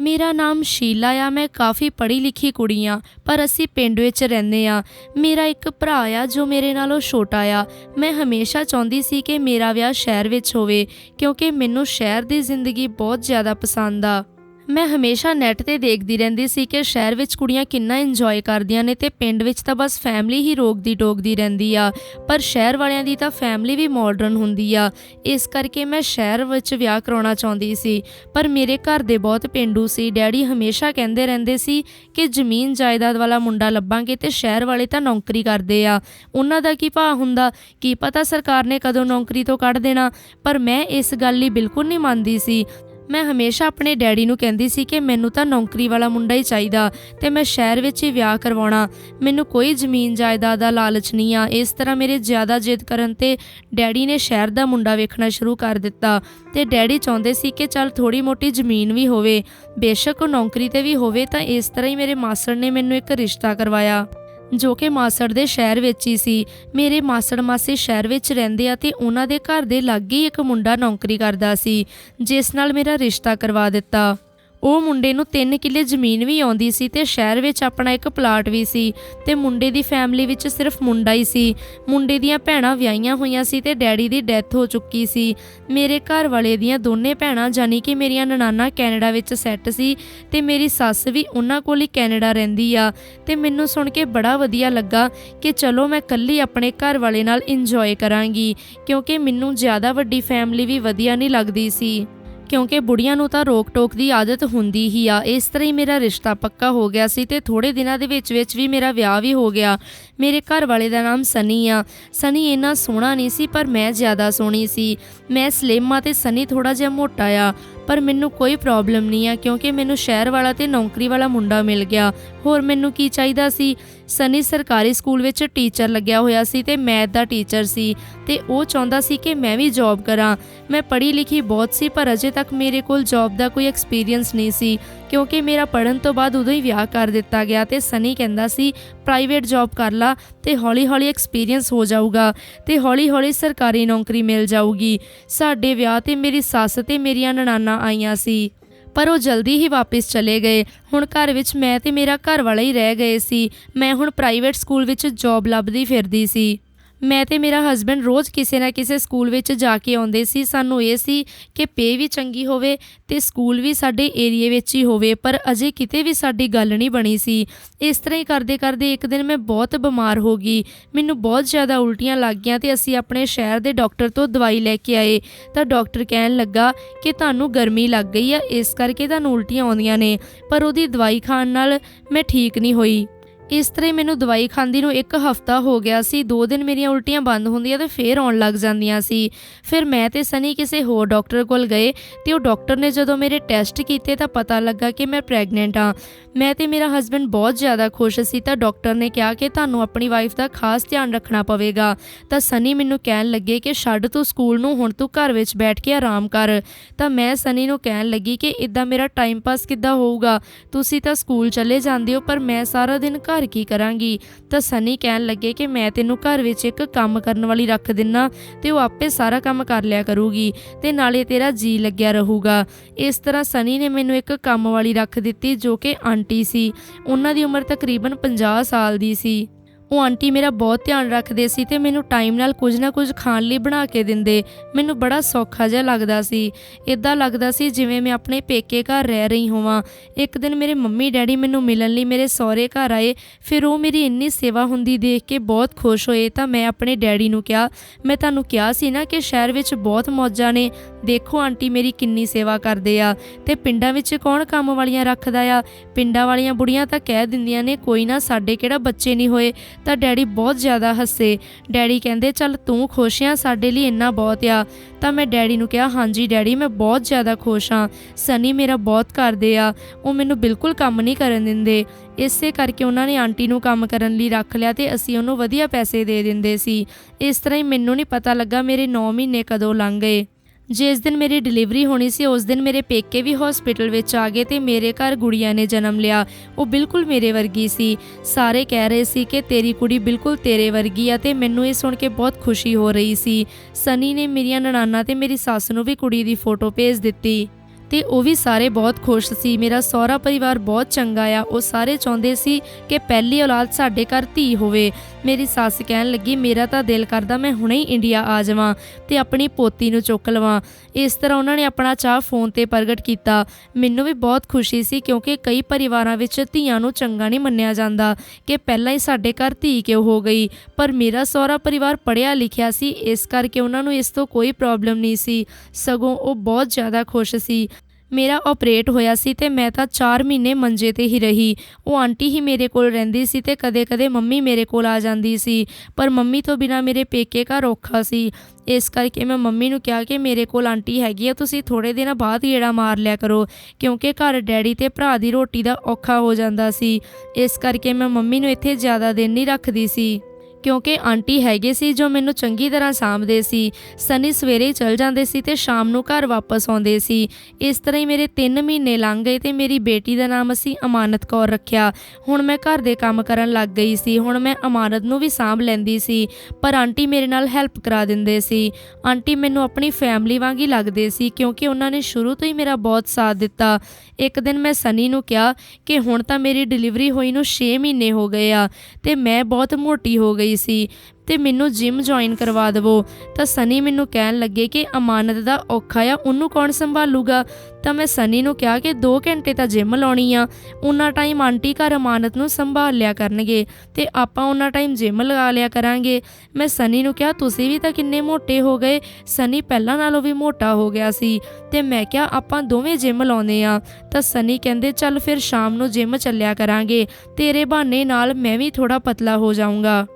ਮੇਰਾ ਨਾਮ ਸ਼ੀਲਾ ਆ, ਮੈਂ ਕਾਫੀ ਪੜ੍ਹੀ ਲਿਖੀ ਕੁੜੀ ਆ, ਪਰ ਅਸੀਂ ਪਿੰਡ ਵਿੱਚ ਰਹਿੰਦੇ ਆ। ਮੇਰਾ ਇੱਕ ਭਰਾ ਆ ਜੋ ਮੇਰੇ ਨਾਲੋਂ ਛੋਟਾ ਆ। ਮੈਂ ਹਮੇਸ਼ਾ ਚਾਹੁੰਦੀ ਸੀ ਕਿ ਮੇਰਾ ਵਿਆਹ ਸ਼ਹਿਰ ਵਿੱਚ ਹੋਵੇ, ਕਿਉਂਕਿ ਮੈਨੂੰ ਸ਼ਹਿਰ ਦੀ ਜ਼ਿੰਦਗੀ ਬਹੁਤ ਜ਼ਿਆਦਾ ਪਸੰਦ ਆ। ਮੈਂ ਹਮੇਸ਼ਾ ਨੈਟ ਤੇ ਦੇਖਦੀ ਰਹਿੰਦੀ ਸੀ ਕਿ ਸ਼ਹਿਰ ਵਿੱਚ ਕੁੜੀਆਂ ਕਿੰਨਾ ਇੰਜੋਏ ਕਰਦੀਆਂ ਨੇ ਤੇ ਪਿੰਡ ਵਿੱਚ ਤਾਂ ਬਸ ਫੈਮਿਲੀ ਹੀ ਰੋਕਦੀ ਟੋਕਦੀ ਰਹਿੰਦੀ ਆ। ਪਰ ਸ਼ਹਿਰ ਵਾਲਿਆਂ ਦੀ ਤਾਂ ਫੈਮਿਲੀ ਵੀ ਮਾਡਰਨ ਹੁੰਦੀ ਆ। ਇਸ ਕਰਕੇ ਮੈਂ ਸ਼ਹਿਰ ਵਿੱਚ ਵਿਆਹ ਕਰਾਉਣਾ ਚਾਹੁੰਦੀ ਸੀ। ਪਰ ਮੇਰੇ ਘਰ ਦੇ ਬਹੁਤ ਪਿੰਡੂ ਸੀ। ਡੈਡੀ ਹਮੇਸ਼ਾ ਕਹਿੰਦੇ ਰਹਿੰਦੇ ਸੀ ਕਿ ਜ਼ਮੀਨ ਜਾਇਦਾਦ ਵਾਲਾ ਮੁੰਡਾ ਲੱਭਾਂਗੇ ਤੇ ਸ਼ਹਿਰ ਵਾਲੇ ਤਾਂ ਨੌਕਰੀ ਕਰਦੇ ਆ। ਉਹਨਾਂ ਦਾ ਕੀ ਭਾਅ ਹੁੰਦਾ? ਕੀ ਪਤਾ ਸਰਕਾਰ ਨੇ ਕਦੋਂ ਨੌਕਰੀ ਤੋਂ ਕੱਢ ਦੇਣਾ? ਪਰ ਮੈਂ ਇਸ ਗੱਲ ਲਈ ਬਿਲਕੁਲ ਨਹੀਂ ਮੰਨਦੀ ਸੀ। ਮੈਂ ਹਮੇਸ਼ਾ ਆਪਣੇ ਡੈਡੀ ਨੂੰ ਕਹਿੰਦੀ ਸੀ ਕਿ ਮੈਨੂੰ ਤਾਂ ਨੌਕਰੀ ਵਾਲਾ ਮੁੰਡਾ ਹੀ ਚਾਹੀਦਾ ਤੇ ਮੈਂ ਸ਼ਹਿਰ ਵਿੱਚ ਹੀ ਵਿਆਹ ਕਰਵਾਉਣਾ। ਮੈਨੂੰ ਕੋਈ ਜ਼ਮੀਨ ਜਾਇਦਾਦ ਦਾ ਲਾਲਚ ਨਹੀਂ ਆ। ਇਸ ਤਰ੍ਹਾਂ ਮੇਰੇ ਜ਼ਿਆਦਾ ਜਿੱਦ ਕਰਨ ਤੇ ਡੈਡੀ ਨੇ ਸ਼ਹਿਰ ਦਾ ਮੁੰਡਾ ਵੇਖਣਾ ਸ਼ੁਰੂ ਕਰ ਦਿੱਤਾ ਤੇ ਡੈਡੀ ਚਾਹੁੰਦੇ ਸੀ ਕਿ ਚੱਲ ਥੋੜੀ ਮੋਟੀ ਜ਼ਮੀਨ ਵੀ ਹੋਵੇ। ਬੇਸ਼ੱਕ ਉਹ ਨੌਕਰੀ ਤੇ ਵੀ ਹੋਵੇ ਤਾਂ ਇਸ ਤਰ੍ਹਾਂ ਹੀ ਮੇਰੇ ਮਾਸੜ ਨੇ ਮੈਨੂੰ ਇੱਕ ਰਿਸ਼ਤਾ ਕਰਵਾਇਆ। ਜੋ ਕਿ ਮਾਸੜ ਦੇ ਸ਼ਹਿਰ ਵਿੱਚ ਹੀ ਸੀ। ਮੇਰੇ ਮਾਸੜ ਮਾਸੀ ਸ਼ਹਿਰ ਵਿੱਚ ਰਹਿੰਦੇ ਆ ਤੇ ਉਹਨਾਂ ਦੇ ਘਰ ਦੇ ਲਾਗੇ ਹੀ ਇੱਕ ਮੁੰਡਾ ਨੌਕਰੀ ਕਰਦਾ ਸੀ, ਜਿਸ ਨਾਲ ਮੇਰਾ ਰਿਸ਼ਤਾ ਕਰਵਾ ਦਿੱਤਾ। ਉਹ ਮੁੰਡੇ ਨੂੰ 3 ਕਿੱਲੇ ਜ਼ਮੀਨ ਵੀ ਆਉਂਦੀ ਸੀ ਤੇ ਸ਼ਹਿਰ ਵਿੱਚ ਆਪਣਾ ਇੱਕ ਪਲਾਟ ਵੀ ਸੀ ਤੇ ਮੁੰਡੇ ਦੀ ਫੈਮਿਲੀ ਵਿੱਚ ਸਿਰਫ ਮੁੰਡਾ ਹੀ ਸੀ। ਮੁੰਡੇ ਦੀਆਂ ਭੈਣਾਂ ਵਿਆਹੀਆਂ ਹੋਈਆਂ ਸੀ ਤੇ ਡੈਡੀ ਦੀ ਡੈਥ ਹੋ ਚੁੱਕੀ ਸੀ। ਮੇਰੇ ਘਰ ਵਾਲੇ ਦੀਆਂ ਦੋਨੇ ਭੈਣਾਂ ਜਾਨੀ ਕਿ ਮੇਰੀਆਂ ਨਨਾਨਾ ਕੈਨੇਡਾ ਵਿੱਚ ਸੈੱਟ ਸੀ ਤੇ ਮੇਰੀ ਸੱਸ ਵੀ ਉਹਨਾਂ ਕੋਲ ਹੀ ਕੈਨੇਡਾ ਰਹਿੰਦੀ ਆ। ਤੇ ਮੈਨੂੰ ਸੁਣ ਕੇ ਬੜਾ ਵਧੀਆ ਲੱਗਾ ਕਿ ਚਲੋ ਮੈਂ ਇਕੱਲੀ ਆਪਣੇ ਘਰ ਵਾਲੇ ਨਾਲ ਇੰਜੋਏ ਕਰਾਂਗੀ, ਕਿਉਂਕਿ ਮੈਨੂੰ ਜ਼ਿਆਦਾ ਵੱਡੀ ਫੈਮਿਲੀ ਵੀ ਵਧੀਆ ਨਹੀਂ ਲੱਗਦੀ ਸੀ। ਕਿਉਂਕਿ ਬੁੜੀਆਂ ਨੂੰ ਤਾਂ ਰੋਕ ਟੋਕ ਦੀ ਆਦਤ ਹੁੰਦੀ ਹੀ ਆ। ਇਸ ਤਰ੍ਹਾਂ ਹੀ ਮੇਰਾ ਰਿਸ਼ਤਾ ਪੱਕਾ ਹੋ ਗਿਆ ਸੀ ਤੇ ਥੋੜੇ ਦਿਨਾਂ ਦੇ ਵਿੱਚ ਵਿੱਚ ਵੀ ਮੇਰਾ ਵਿਆਹ ਵੀ ਹੋ ਗਿਆ। ਮੇਰੇ ਘਰ ਵਾਲੇ ਦਾ ਨਾਮ ਸਨੀ ਆ। ਸਨੀ ਇੰਨਾ ਸੋਹਣਾ ਨਹੀਂ ਸੀ, ਪਰ ਮੈਂ ਜ਼ਿਆਦਾ ਸੋਹਣੀ ਸੀ। ਮੈਂ ਸਲਿਮ ਆ ਤੇ ਸਨੀ ਥੋੜਾ ਜਿਹਾ ਮੋਟਾ ਆ। ਪਰ ਮੈਨੂੰ ਕੋਈ ਪ੍ਰੋਬਲਮ ਨਹੀਂ ਆ, ਕਿਉਂਕਿ ਮੈਨੂੰ ਸ਼ਹਿਰ ਵਾਲਾ ਤੇ ਨੌਕਰੀ ਵਾਲਾ ਮੁੰਡਾ ਮਿਲ ਗਿਆ। ਹੋਰ ਮੈਨੂੰ ਕੀ ਚਾਹੀਦਾ ਸੀ? ਸਨੀ ਸਰਕਾਰੀ ਸਕੂਲ ਵਿੱਚ ਟੀਚਰ ਲੱਗਿਆ ਹੋਇਆ ਸੀ ਤੇ ਮੈਥ ਦਾ ਟੀਚਰ ਸੀ ਤੇ ਉਹ ਚਾਹੁੰਦਾ ਸੀ ਕਿ ਮੈਂ ਵੀ ਜੌਬ ਕਰਾਂ। ਮੈਂ ਪੜ੍ਹੀ ਲਿਖੀ ਬਹੁਤ ਸੀ, ਪਰ ਅਜੇ ਤੱਕ ਮੇਰੇ ਕੋਲ ਜੌਬ ਦਾ ਕੋਈ ਐਕਸਪੀਰੀਅੰਸ ਨਹੀਂ ਸੀ, ਕਿਉਂਕਿ ਮੇਰਾ ਪੜਨ ਤੋਂ ਬਾਅਦ ਉਦੋਂ ਹੀ ਵਿਆਹ ਕਰ ਦਿੱਤਾ ਗਿਆ ਤੇ ਸਨੀ ਕਹਿੰਦਾ ਸੀ ਪ੍ਰਾਈਵੇਟ ਜੌਬ ਕਰ ਲਾ ਤੇ ਹੌਲੀ-ਹੌਲੀ ਐਕਸਪੀਰੀਅੰਸ ਹੋ ਜਾਊਗਾ ਤੇ ਹੌਲੀ-ਹੌਲੀ ਸਰਕਾਰੀ ਨੌਕਰੀ ਮਿਲ ਜਾਊਗੀ। ਸਾਡੇ ਵਿਆਹ ਤੇ ਮੇਰੀ ਸੱਸ ਤੇ ਮੇਰੀਆਂ ਨਨਾਨਾ ਆਈਆਂ ਸੀ। ਪਰ ਉਹ ਜਲਦੀ ਹੀ ਵਾਪਸ ਚਲੇ ਗਏ। ਹੁਣ ਘਰ ਵਿੱਚ ਮੈਂ ਤੇ ਮੇਰਾ ਘਰ ਵਾਲਾ ਹੀ ਰਹਿ ਗਏ ਸੀ। ਮੈਂ ਹੁਣ ਪ੍ਰਾਈਵੇਟ ਸਕੂਲ ਵਿੱਚ ਜੌਬ ਲੱਭਦੀ ਫਿਰਦੀ ਸੀ। ਮੈਂ ਤੇ ਮੇਰਾ ਹਸਬੰਡ ਰੋਜ਼ ਕਿਸੇ ਨਾ ਕਿਸੇ ਸਕੂਲ ਵਿੱਚ ਜਾ ਕੇ ਆਉਂਦੇ ਸੀ। ਸਾਨੂੰ ਇਹ ਸੀ ਕਿ ਪੇ ਵੀ ਚੰਗੀ ਹੋਵੇ ਤੇ ਸਕੂਲ ਵੀ ਸਾਡੇ ਏਰੀਏ ਵਿੱਚ ਹੀ ਹੋਵੇ, ਪਰ ਅਜੇ ਕਿਤੇ ਵੀ ਸਾਡੀ ਗੱਲ ਨਹੀਂ ਬਣੀ ਸੀ। ਇਸ ਤਰ੍ਹਾਂ ਹੀ ਕਰਦੇ ਕਰਦੇ ਇੱਕ ਦਿਨ ਮੈਂ ਬਹੁਤ ਬਿਮਾਰ ਹੋ ਗਈ। ਮੈਨੂੰ ਬਹੁਤ ਜ਼ਿਆਦਾ ਉਲਟੀਆਂ ਲੱਗ ਗਈਆਂ ਤੇ ਅਸੀਂ ਆਪਣੇ ਸ਼ਹਿਰ ਦੇ ਡਾਕਟਰ ਤੋਂ ਦਵਾਈ ਲੈ ਕੇ ਆਏ। ਤਾਂ ਡਾਕਟਰ ਕਹਿਣ ਲੱਗਾ ਕਿ ਤੁਹਾਨੂੰ ਗਰਮੀ ਲੱਗ ਗਈ ਆ, ਇਸ ਕਰਕੇ ਤੁਹਾਨੂੰ ਉਲਟੀਆਂ ਆਉਂਦੀਆਂ ਨੇ, ਪਰ ਉਹਦੀ ਦਵਾਈ ਖਾਣ ਨਾਲ ਮੈਂ ਠੀਕ ਨਹੀਂ ਹੋਈ। ਇਸ ਤਰ੍ਹਾਂ ਮੈਨੂੰ ਦਵਾਈ ਖਾਂਦੀ ਨੂੰ ਇੱਕ ਹਫਤਾ ਹੋ ਗਿਆ ਸੀ, ਦੋ ਦਿਨ ਮੇਰੀਆਂ ਉਲਟੀਆਂ ਬੰਦ ਹੁੰਦੀਆਂ ਤੇ ਫੇਰ ਆਉਣ ਲੱਗ ਜਾਂਦੀਆਂ ਸੀ। ਫਿਰ ਮੈਂ ਤੇ ਸਨੀ ਕਿਸੇ ਹੋਰ ਡਾਕਟਰ ਕੋਲ ਗਏ ਤੇ ਉਹ ਡਾਕਟਰ ਨੇ ਜਦੋਂ ਮੇਰੇ ਟੈਸਟ ਕੀਤੇ ਤਾਂ ਪਤਾ ਲੱਗਾ ਕਿ ਮੈਂ ਪ੍ਰੈਗਨੈਂਟ ਆ ਮੈਂ ਤੇ ਮੇਰਾ ਹਸਬੰਡ ਬਹੁਤ ਜ਼ਿਆਦਾ ਖੁਸ਼ ਸੀ ਤਾਂ ਡਾਕਟਰ ਨੇ ਕਿਹਾ ਕਿ ਤੁਹਾਨੂੰ ਆਪਣੀ ਵਾਈਫ ਦਾ ਖਾਸ ਧਿਆਨ ਰੱਖਣਾ ਪਵੇਗਾ। ਤਾਂ ਸਨੀ ਮੈਨੂੰ ਕਹਿਣ ਲੱਗੇ ਕਿ ਛੱਡ ਤੂੰ ਸਕੂਲ ਨੂੰ, ਹੁਣ ਤੂੰ ਘਰ ਵਿੱਚ ਬੈਠ ਕੇ ਆਰਾਮ ਕਰ। ਤਾਂ ਮੈਂ ਸਨੀ ਨੂੰ ਕਹਿਣ ਲੱਗੀ ਕਿ ਇਦਾਂ ਮੇਰਾ ਟਾਈਮ ਪਾਸ ਕਿੱਦਾਂ ਹੋਊਗਾ? ਤੁਸੀਂ ਤਾਂ ਸਕੂਲ ਚਲੇ ਜਾਂਦੇ ਹੋ, ਪਰ ਮੈਂ ਸਾਰਾ ਦਿਨ ਘਰ ਘਰ ਕੀ ਕਰਾਂਗੀ? ਤਾਂ ਸਨੀ ਕਹਿਣ ਲੱਗੇ ਕਿ ਮੈਂ ਤੈਨੂੰ ਘਰ ਵਿੱਚ ਇੱਕ ਕੰਮ ਕਰਨ ਵਾਲੀ ਰੱਖ ਦਿੰਨਾ, ਤੇ ਉਹ ਆਪੇ ਸਾਰਾ ਕੰਮ ਕਰ ਲਿਆ ਕਰੂਗੀ, ਤੇ ਨਾਲੇ ਤੇਰਾ ਜੀ ਲੱਗਿਆ ਰਹੂਗਾ। ਇਸ ਤਰ੍ਹਾਂ ਸਨੀ ਨੇ ਮੈਨੂੰ ਇੱਕ ਕੰਮ ਵਾਲੀ ਰੱਖ ਦਿੱਤੀ ਜੋ ਕਿ ਆਂਟੀ ਸੀ। ਉਹਨਾਂ ਦੀ ਉਮਰ ਤਕਰੀਬਨ 50 ਸਾਲ ਦੀ ਸੀ। ਉਹ ਆਂਟੀ ਮੇਰਾ ਬਹੁਤ ਧਿਆਨ ਰੱਖਦੇ ਸੀ ਤੇ ਮੈਨੂੰ ਟਾਈਮ ਨਾਲ ਕੁਝ ਨਾ ਕੁਝ ਖਾਣ ਲਈ ਬਣਾ ਕੇ ਦਿੰਦੇ। ਮੈਨੂੰ ਬੜਾ ਸੌਖਾ ਜਿਹਾ ਲੱਗਦਾ ਸੀ। ਇਦਾਂ ਲੱਗਦਾ ਸੀ ਜਿਵੇਂ ਮੈਂ ਆਪਣੇ ਪੇਕੇ ਘਰ ਰਹਿ ਰਹੀ ਹੋਵਾਂ। ਇੱਕ ਦਿਨ ਮੇਰੇ ਮੰਮੀ ਡੈਡੀ ਮੈਨੂੰ ਮਿਲਣ ਲਈ ਮੇਰੇ ਸਹੁਰੇ ਘਰ ਆਏ। ਫਿਰ ਉਹ ਮੇਰੀ ਇੰਨੀ ਸੇਵਾ ਹੁੰਦੀ ਦੇਖ ਕੇ ਬਹੁਤ ਖੁਸ਼ ਹੋਏ ਤਾਂ ਮੈਂ ਆਪਣੇ ਡੈਡੀ ਨੂੰ ਕਿਹਾ। ਮੈਂ ਤੁਹਾਨੂੰ ਕਿਹਾ ਸੀ ਨਾ ਕਿ ਸ਼ਹਿਰ ਵਿੱਚ ਬਹੁਤ ਮੌਜਾਂ ਨੇ। ਦੇਖੋ ਆਂਟੀ ਮੇਰੀ ਕਿੰਨੀ ਸੇਵਾ ਕਰਦੇ ਆ। ਤੇ ਪਿੰਡਾਂ ਵਿੱਚ ਕੌਣ ਕੰਮ ਵਾਲੀਆਂ ਰੱਖਦਾ ਆ? ਪਿੰਡਾਂ ਵਾਲੀਆਂ ਬੁੜੀਆਂ ਤਾਂ ਕਹਿ ਦਿੰਦੀਆਂ ਨੇ ਕੋਈ ਨਾ ਸਾਡੇ ਕਿਹੜਾ ਬੱਚੇ ਨਹੀਂ ਹੋਏ। ਤਾਂ ਡੈਡੀ ਬਹੁਤ ਜ਼ਿਆਦਾ ਹੱਸੇ। ਡੈਡੀ ਕਹਿੰਦੇ, ਚੱਲ ਤੂੰ ਖੁਸ਼ ਆ, ਸਾਡੇ ਲਈ ਇੰਨਾ ਬਹੁਤ ਆ। ਤਾਂ ਮੈਂ ਡੈਡੀ ਨੂੰ ਕਿਹਾ, ਹਾਂਜੀ ਡੈਡੀ, ਮੈਂ ਬਹੁਤ ਜ਼ਿਆਦਾ ਖੁਸ਼ ਆ। ਸਨੀ ਮੇਰਾ ਬਹੁਤ ਕਰਦੇ ਆ। ਉਹ ਮੈਨੂੰ ਬਿਲਕੁਲ ਕੰਮ ਨਹੀਂ ਕਰਨ ਦਿੰਦੇ। ਇਸੇ ਕਰਕੇ ਉਹਨਾਂ ਨੇ ਆਂਟੀ ਨੂੰ ਕੰਮ ਕਰਨ ਲਈ ਰੱਖ ਲਿਆ ਤੇ ਅਸੀਂ ਉਹਨੂੰ ਵਧੀਆ ਪੈਸੇ ਦੇ ਦਿੰਦੇ ਸੀ। ਇਸ ਤਰ੍ਹਾਂ ਹੀ ਮੈਨੂੰ ਨਹੀਂ ਪਤਾ ਲੱਗਾ ਮੇਰੇ 9 ਮਹੀਨੇ ਕਦੋਂ ਲੰਘ ਗਏ। ਜਿਸ ਦਿਨ ਮੇਰੀ ਡਿਲੀਵਰੀ ਹੋਣੀ ਸੀ, ਉਸ ਦਿਨ ਮੇਰੇ ਪੇਕੇ ਵੀ ਹਸਪੀਟਲ ਵਿੱਚ ਆ ਗਏ ਤੇ ਮੇਰੇ ਘਰ ਗੁੜੀਆ ਨੇ ਜਨਮ ਲਿਆ। ਉਹ ਬਿਲਕੁਲ ਮੇਰੇ ਵਰਗੀ ਸੀ। ਸਾਰੇ ਕਹਿ ਰਹੇ ਸੀ ਕਿ ਤੇਰੀ ਕੁੜੀ ਬਿਲਕੁਲ ਤੇਰੇ ਵਰਗੀ ਆ ਤੇ ਮੈਨੂੰ ਇਹ ਸੁਣ ਕੇ ਬਹੁਤ ਖੁਸ਼ੀ ਹੋ ਰਹੀ ਸੀ। ਸਨੀ ਨੇ ਮੇਰੀਆਂ ਨਨਾਨਾ ਤੇ ਮੇਰੀ ਸੱਸ ਨੂੰ ਵੀ ਕੁੜੀ ਦੀ ਫੋਟੋ ਭੇਜ ਦਿੱਤੀ। ਤੇ ਉਹ ਵੀ ਸਾਰੇ ਬਹੁਤ ਖੁਸ਼ ਸੀ। ਮੇਰਾ ਸਹੁਰਾ ਪਰਿਵਾਰ ਬਹੁਤ ਚੰਗਾ ਆ। ਉਹ ਸਾਰੇ ਚਾਹੁੰਦੇ ਸੀ ਕਿ ਪਹਿਲੀ ਔਲਾਦ ਸਾਡੇ ਘਰ ਧੀ ਹੋਵੇ। ਮੇਰੀ ਸੱਸ ਕਹਿਣ ਲੱਗੀ, ਮੇਰਾ ਤਾਂ ਦਿਲ ਕਰਦਾ ਮੈਂ ਹੁਣੇ ਹੀ ਇੰਡੀਆ ਆ ਜਾਵਾਂ ਤੇ ਆਪਣੀ ਪੋਤੀ ਨੂੰ ਚੁੱਕ ਲਵਾਂ। ਇਸ ਤਰ੍ਹਾਂ ਉਹਨਾਂ ਨੇ ਆਪਣਾ ਚਾਹ ਫੋਨ ਤੇ ਪ੍ਰਗਟ ਕੀਤਾ। ਮੈਨੂੰ ਵੀ ਬਹੁਤ ਖੁਸ਼ੀ ਸੀ ਕਿਉਂਕਿ ਕਈ ਪਰਿਵਾਰਾਂ ਵਿੱਚ ਧੀਆਂ ਨੂੰ ਚੰਗਾ ਨਹੀਂ ਮੰਨਿਆ ਜਾਂਦਾ ਕਿ ਪਹਿਲਾਂ ਹੀ ਸਾਡੇ ਘਰ ਧੀ ਕਿਉਂ ਹੋ ਗਈ। ਪਰ ਮੇਰਾ ਸਹੁਰਾ ਪਰਿਵਾਰ ਪੜ੍ਹਿਆ ਲਿਖਿਆ ਸੀ, ਇਸ ਕਰਕੇ ਉਹਨਾਂ ਨੂੰ ਇਸ ਤੋਂ ਕੋਈ ਪ੍ਰੋਬਲਮ ਨਹੀਂ ਸੀ। ਸਗੋਂ ਉਹ ਬਹੁਤ ਜ਼ਿਆਦਾ ਖੁਸ਼ ਸੀ। ਮੇਰਾ ਆਪਰੇਟ ਹੋਇਆ ਸੀ ਤੇ ਮੈਂ ਤਾਂ 4 ਮਹੀਨੇ ਮੰਜੇ ਤੇ ਹੀ ਰਹੀ। ਉਹ ਆਂਟੀ ਹੀ ਮੇਰੇ ਕੋਲ ਰਹਿੰਦੀ ਸੀ ਤੇ ਕਦੇ-ਕਦੇ ਮੰਮੀ ਮੇਰੇ ਕੋਲ ਆ ਜਾਂਦੀ ਸੀ, ਪਰ ਮੰਮੀ ਤੋਂ ਬਿਨਾ ਮੇਰੇ ਪੇਕੇ ਘਰ ਔਖਾ ਸੀ। ਇਸ ਕਰਕੇ ਮੈਂ ਮੰਮੀ ਨੂੰ ਕਿਹਾ ਕਿ ਮੇਰੇ ਕੋਲ ਆਂਟੀ ਹੈਗੀ ਆ, ਤੁਸੀਂ ਥੋੜੇ ਦਿਨਾਂ ਬਾਅਦ ਗੇੜਾ ਮਾਰ ਲਿਆ ਕਰੋ, ਕਿਉਂਕਿ ਘਰ ਡੈਡੀ ਤੇ ਭਰਾ ਦੀ ਰੋਟੀ ਦਾ ਔਖਾ ਹੋ ਜਾਂਦਾ ਸੀ। ਇਸ ਕਰਕੇ ਮੈਂ ਮੰਮੀ ਨੂੰ ਇੱਥੇ ਜ਼ਿਆਦਾ ਦਿਨ ਨਹੀਂ ਰੱਖਦੀ ਸੀ। ਕਿਉਂਕਿ ਆਂਟੀ ਹੈਗੇ ਸੀ ਜੋ ਮੈਨੂੰ ਚੰਗੀ ਤਰ੍ਹਾਂ ਸਾਂਭਦੇ ਸੀ। ਸਨੀ ਸਵੇਰੇ ਹੀ ਚਲ ਜਾਂਦੇ ਸੀ ਤੇ ਸ਼ਾਮ ਨੂੰ ਘਰ ਵਾਪਸ ਆਉਂਦੇ ਸੀ। ਇਸ ਤਰ੍ਹਾਂ ਹੀ ਮੇਰੇ 3 ਮਹੀਨੇ ਲੰਘ ਗਏ ਤੇ ਮੇਰੀ ਬੇਟੀ ਦਾ ਨਾਮ ਅਸੀਂ ਅਮਾਨਤ ਕੌਰ ਰੱਖਿਆ। ਹੁਣ ਮੈਂ ਘਰ ਦੇ ਕੰਮ ਕਰਨ ਲੱਗ ਗਈ ਸੀ। ਹੁਣ ਮੈਂ ਅਮਾਨਤ ਨੂੰ ਵੀ ਸਾਂਭ ਲੈਂਦੀ ਸੀ, ਪਰ ਆਂਟੀ ਮੇਰੇ ਨਾਲ ਹੈਲਪ ਕਰਾ ਦਿੰਦੇ ਸੀ। ਆਂਟੀ ਮੈਨੂੰ ਆਪਣੀ ਫੈਮਿਲੀ ਵਾਂਗ ਹੀ ਲੱਗਦੇ ਸੀ ਕਿਉਂਕਿ ਉਹਨਾਂ ਨੇ ਸ਼ੁਰੂ ਤੋਂ ਹੀ ਮੇਰਾ ਬਹੁਤ ਸਾਥ ਦਿੱਤਾ। ਇੱਕ ਦਿਨ ਮੈਂ ਸਨੀ ਨੂੰ ਕਿਹਾ ਕਿ ਹੁਣ ਤਾਂ ਮੇਰੀ ਡਿਲੀਵਰੀ ਹੋਈ ਨੂੰ 6 ਮਹੀਨੇ ਹੋ ਗਏ ਆ ਤੇ ਮੈਂ ਬਹੁਤ ਮੋਟੀ ਹੋ ਗਈ ਸੀ ਤੇ ਮੈਨੂੰ ਜਿਮ ਜੁਆਇਨ ਕਰਵਾ ਦਿਵੋ। ਤਾਂ ਸਨੀ ਮੈਨੂੰ ਕਹਿਣ ਲੱਗੇ ਕਿ ਅਮਾਨਤ ਦਾ ਔਖਾ ਆ, ਉਹਨੂੰ ਕੌਣ ਸੰਭਾਲੂਗਾ? ਤਾਂ ਮੈਂ ਸਨੀ ਨੂੰ ਕਿਹਾ ਕਿ 2 ਘੰਟੇ ਤਾਂ ਜਿਮ ਲਾਉਣੀ ਆ, ਉਹਨਾਂ ਟਾਈਮ ਆਂਟੀ ਘਰ ਅਮਾਨਤ ਨੂੰ ਸੰਭਾਲ ਲਿਆ ਕਰਨਗੇ ਤੇ ਆਪਾਂ ਉਹਨਾਂ ਟਾਈਮ ਜਿਮ ਲਗਾ ਲਿਆ ਕਰਾਂਗੇ। ਮੈਂ ਸਨੀ ਨੂੰ ਕਿਹਾ, ਤੁਸੀਂ ਵੀ ਤਾਂ ਕਿੰਨੇ ਮੋਟੇ ਹੋ ਗਏ। ਸਨੀ ਪਹਿਲਾਂ ਨਾਲੋਂ ਵੀ ਮੋਟਾ ਹੋ ਗਿਆ ਸੀ ਤੇ ਮੈਂ ਕਿਹਾ, ਆਪਾਂ ਦੋਵੇਂ ਜਿਮ ਲਾਉਂਦੇ ਆ। ਤਾਂ ਸਨੀ ਕਹਿੰਦੇ, ਚੱਲ ਫਿਰ ਸ਼ਾਮ ਨੂੰ ਜਿਮ ਚੱਲਿਆ ਕਰਾਂਗੇ। ਤੇਰੇ ਬਹਾਨੇ ਨਾਲ ਮੈਂ ਵੀ ਥੋੜਾ ਪਤਲਾ ਹੋ ਜਾਊਂਗਾ।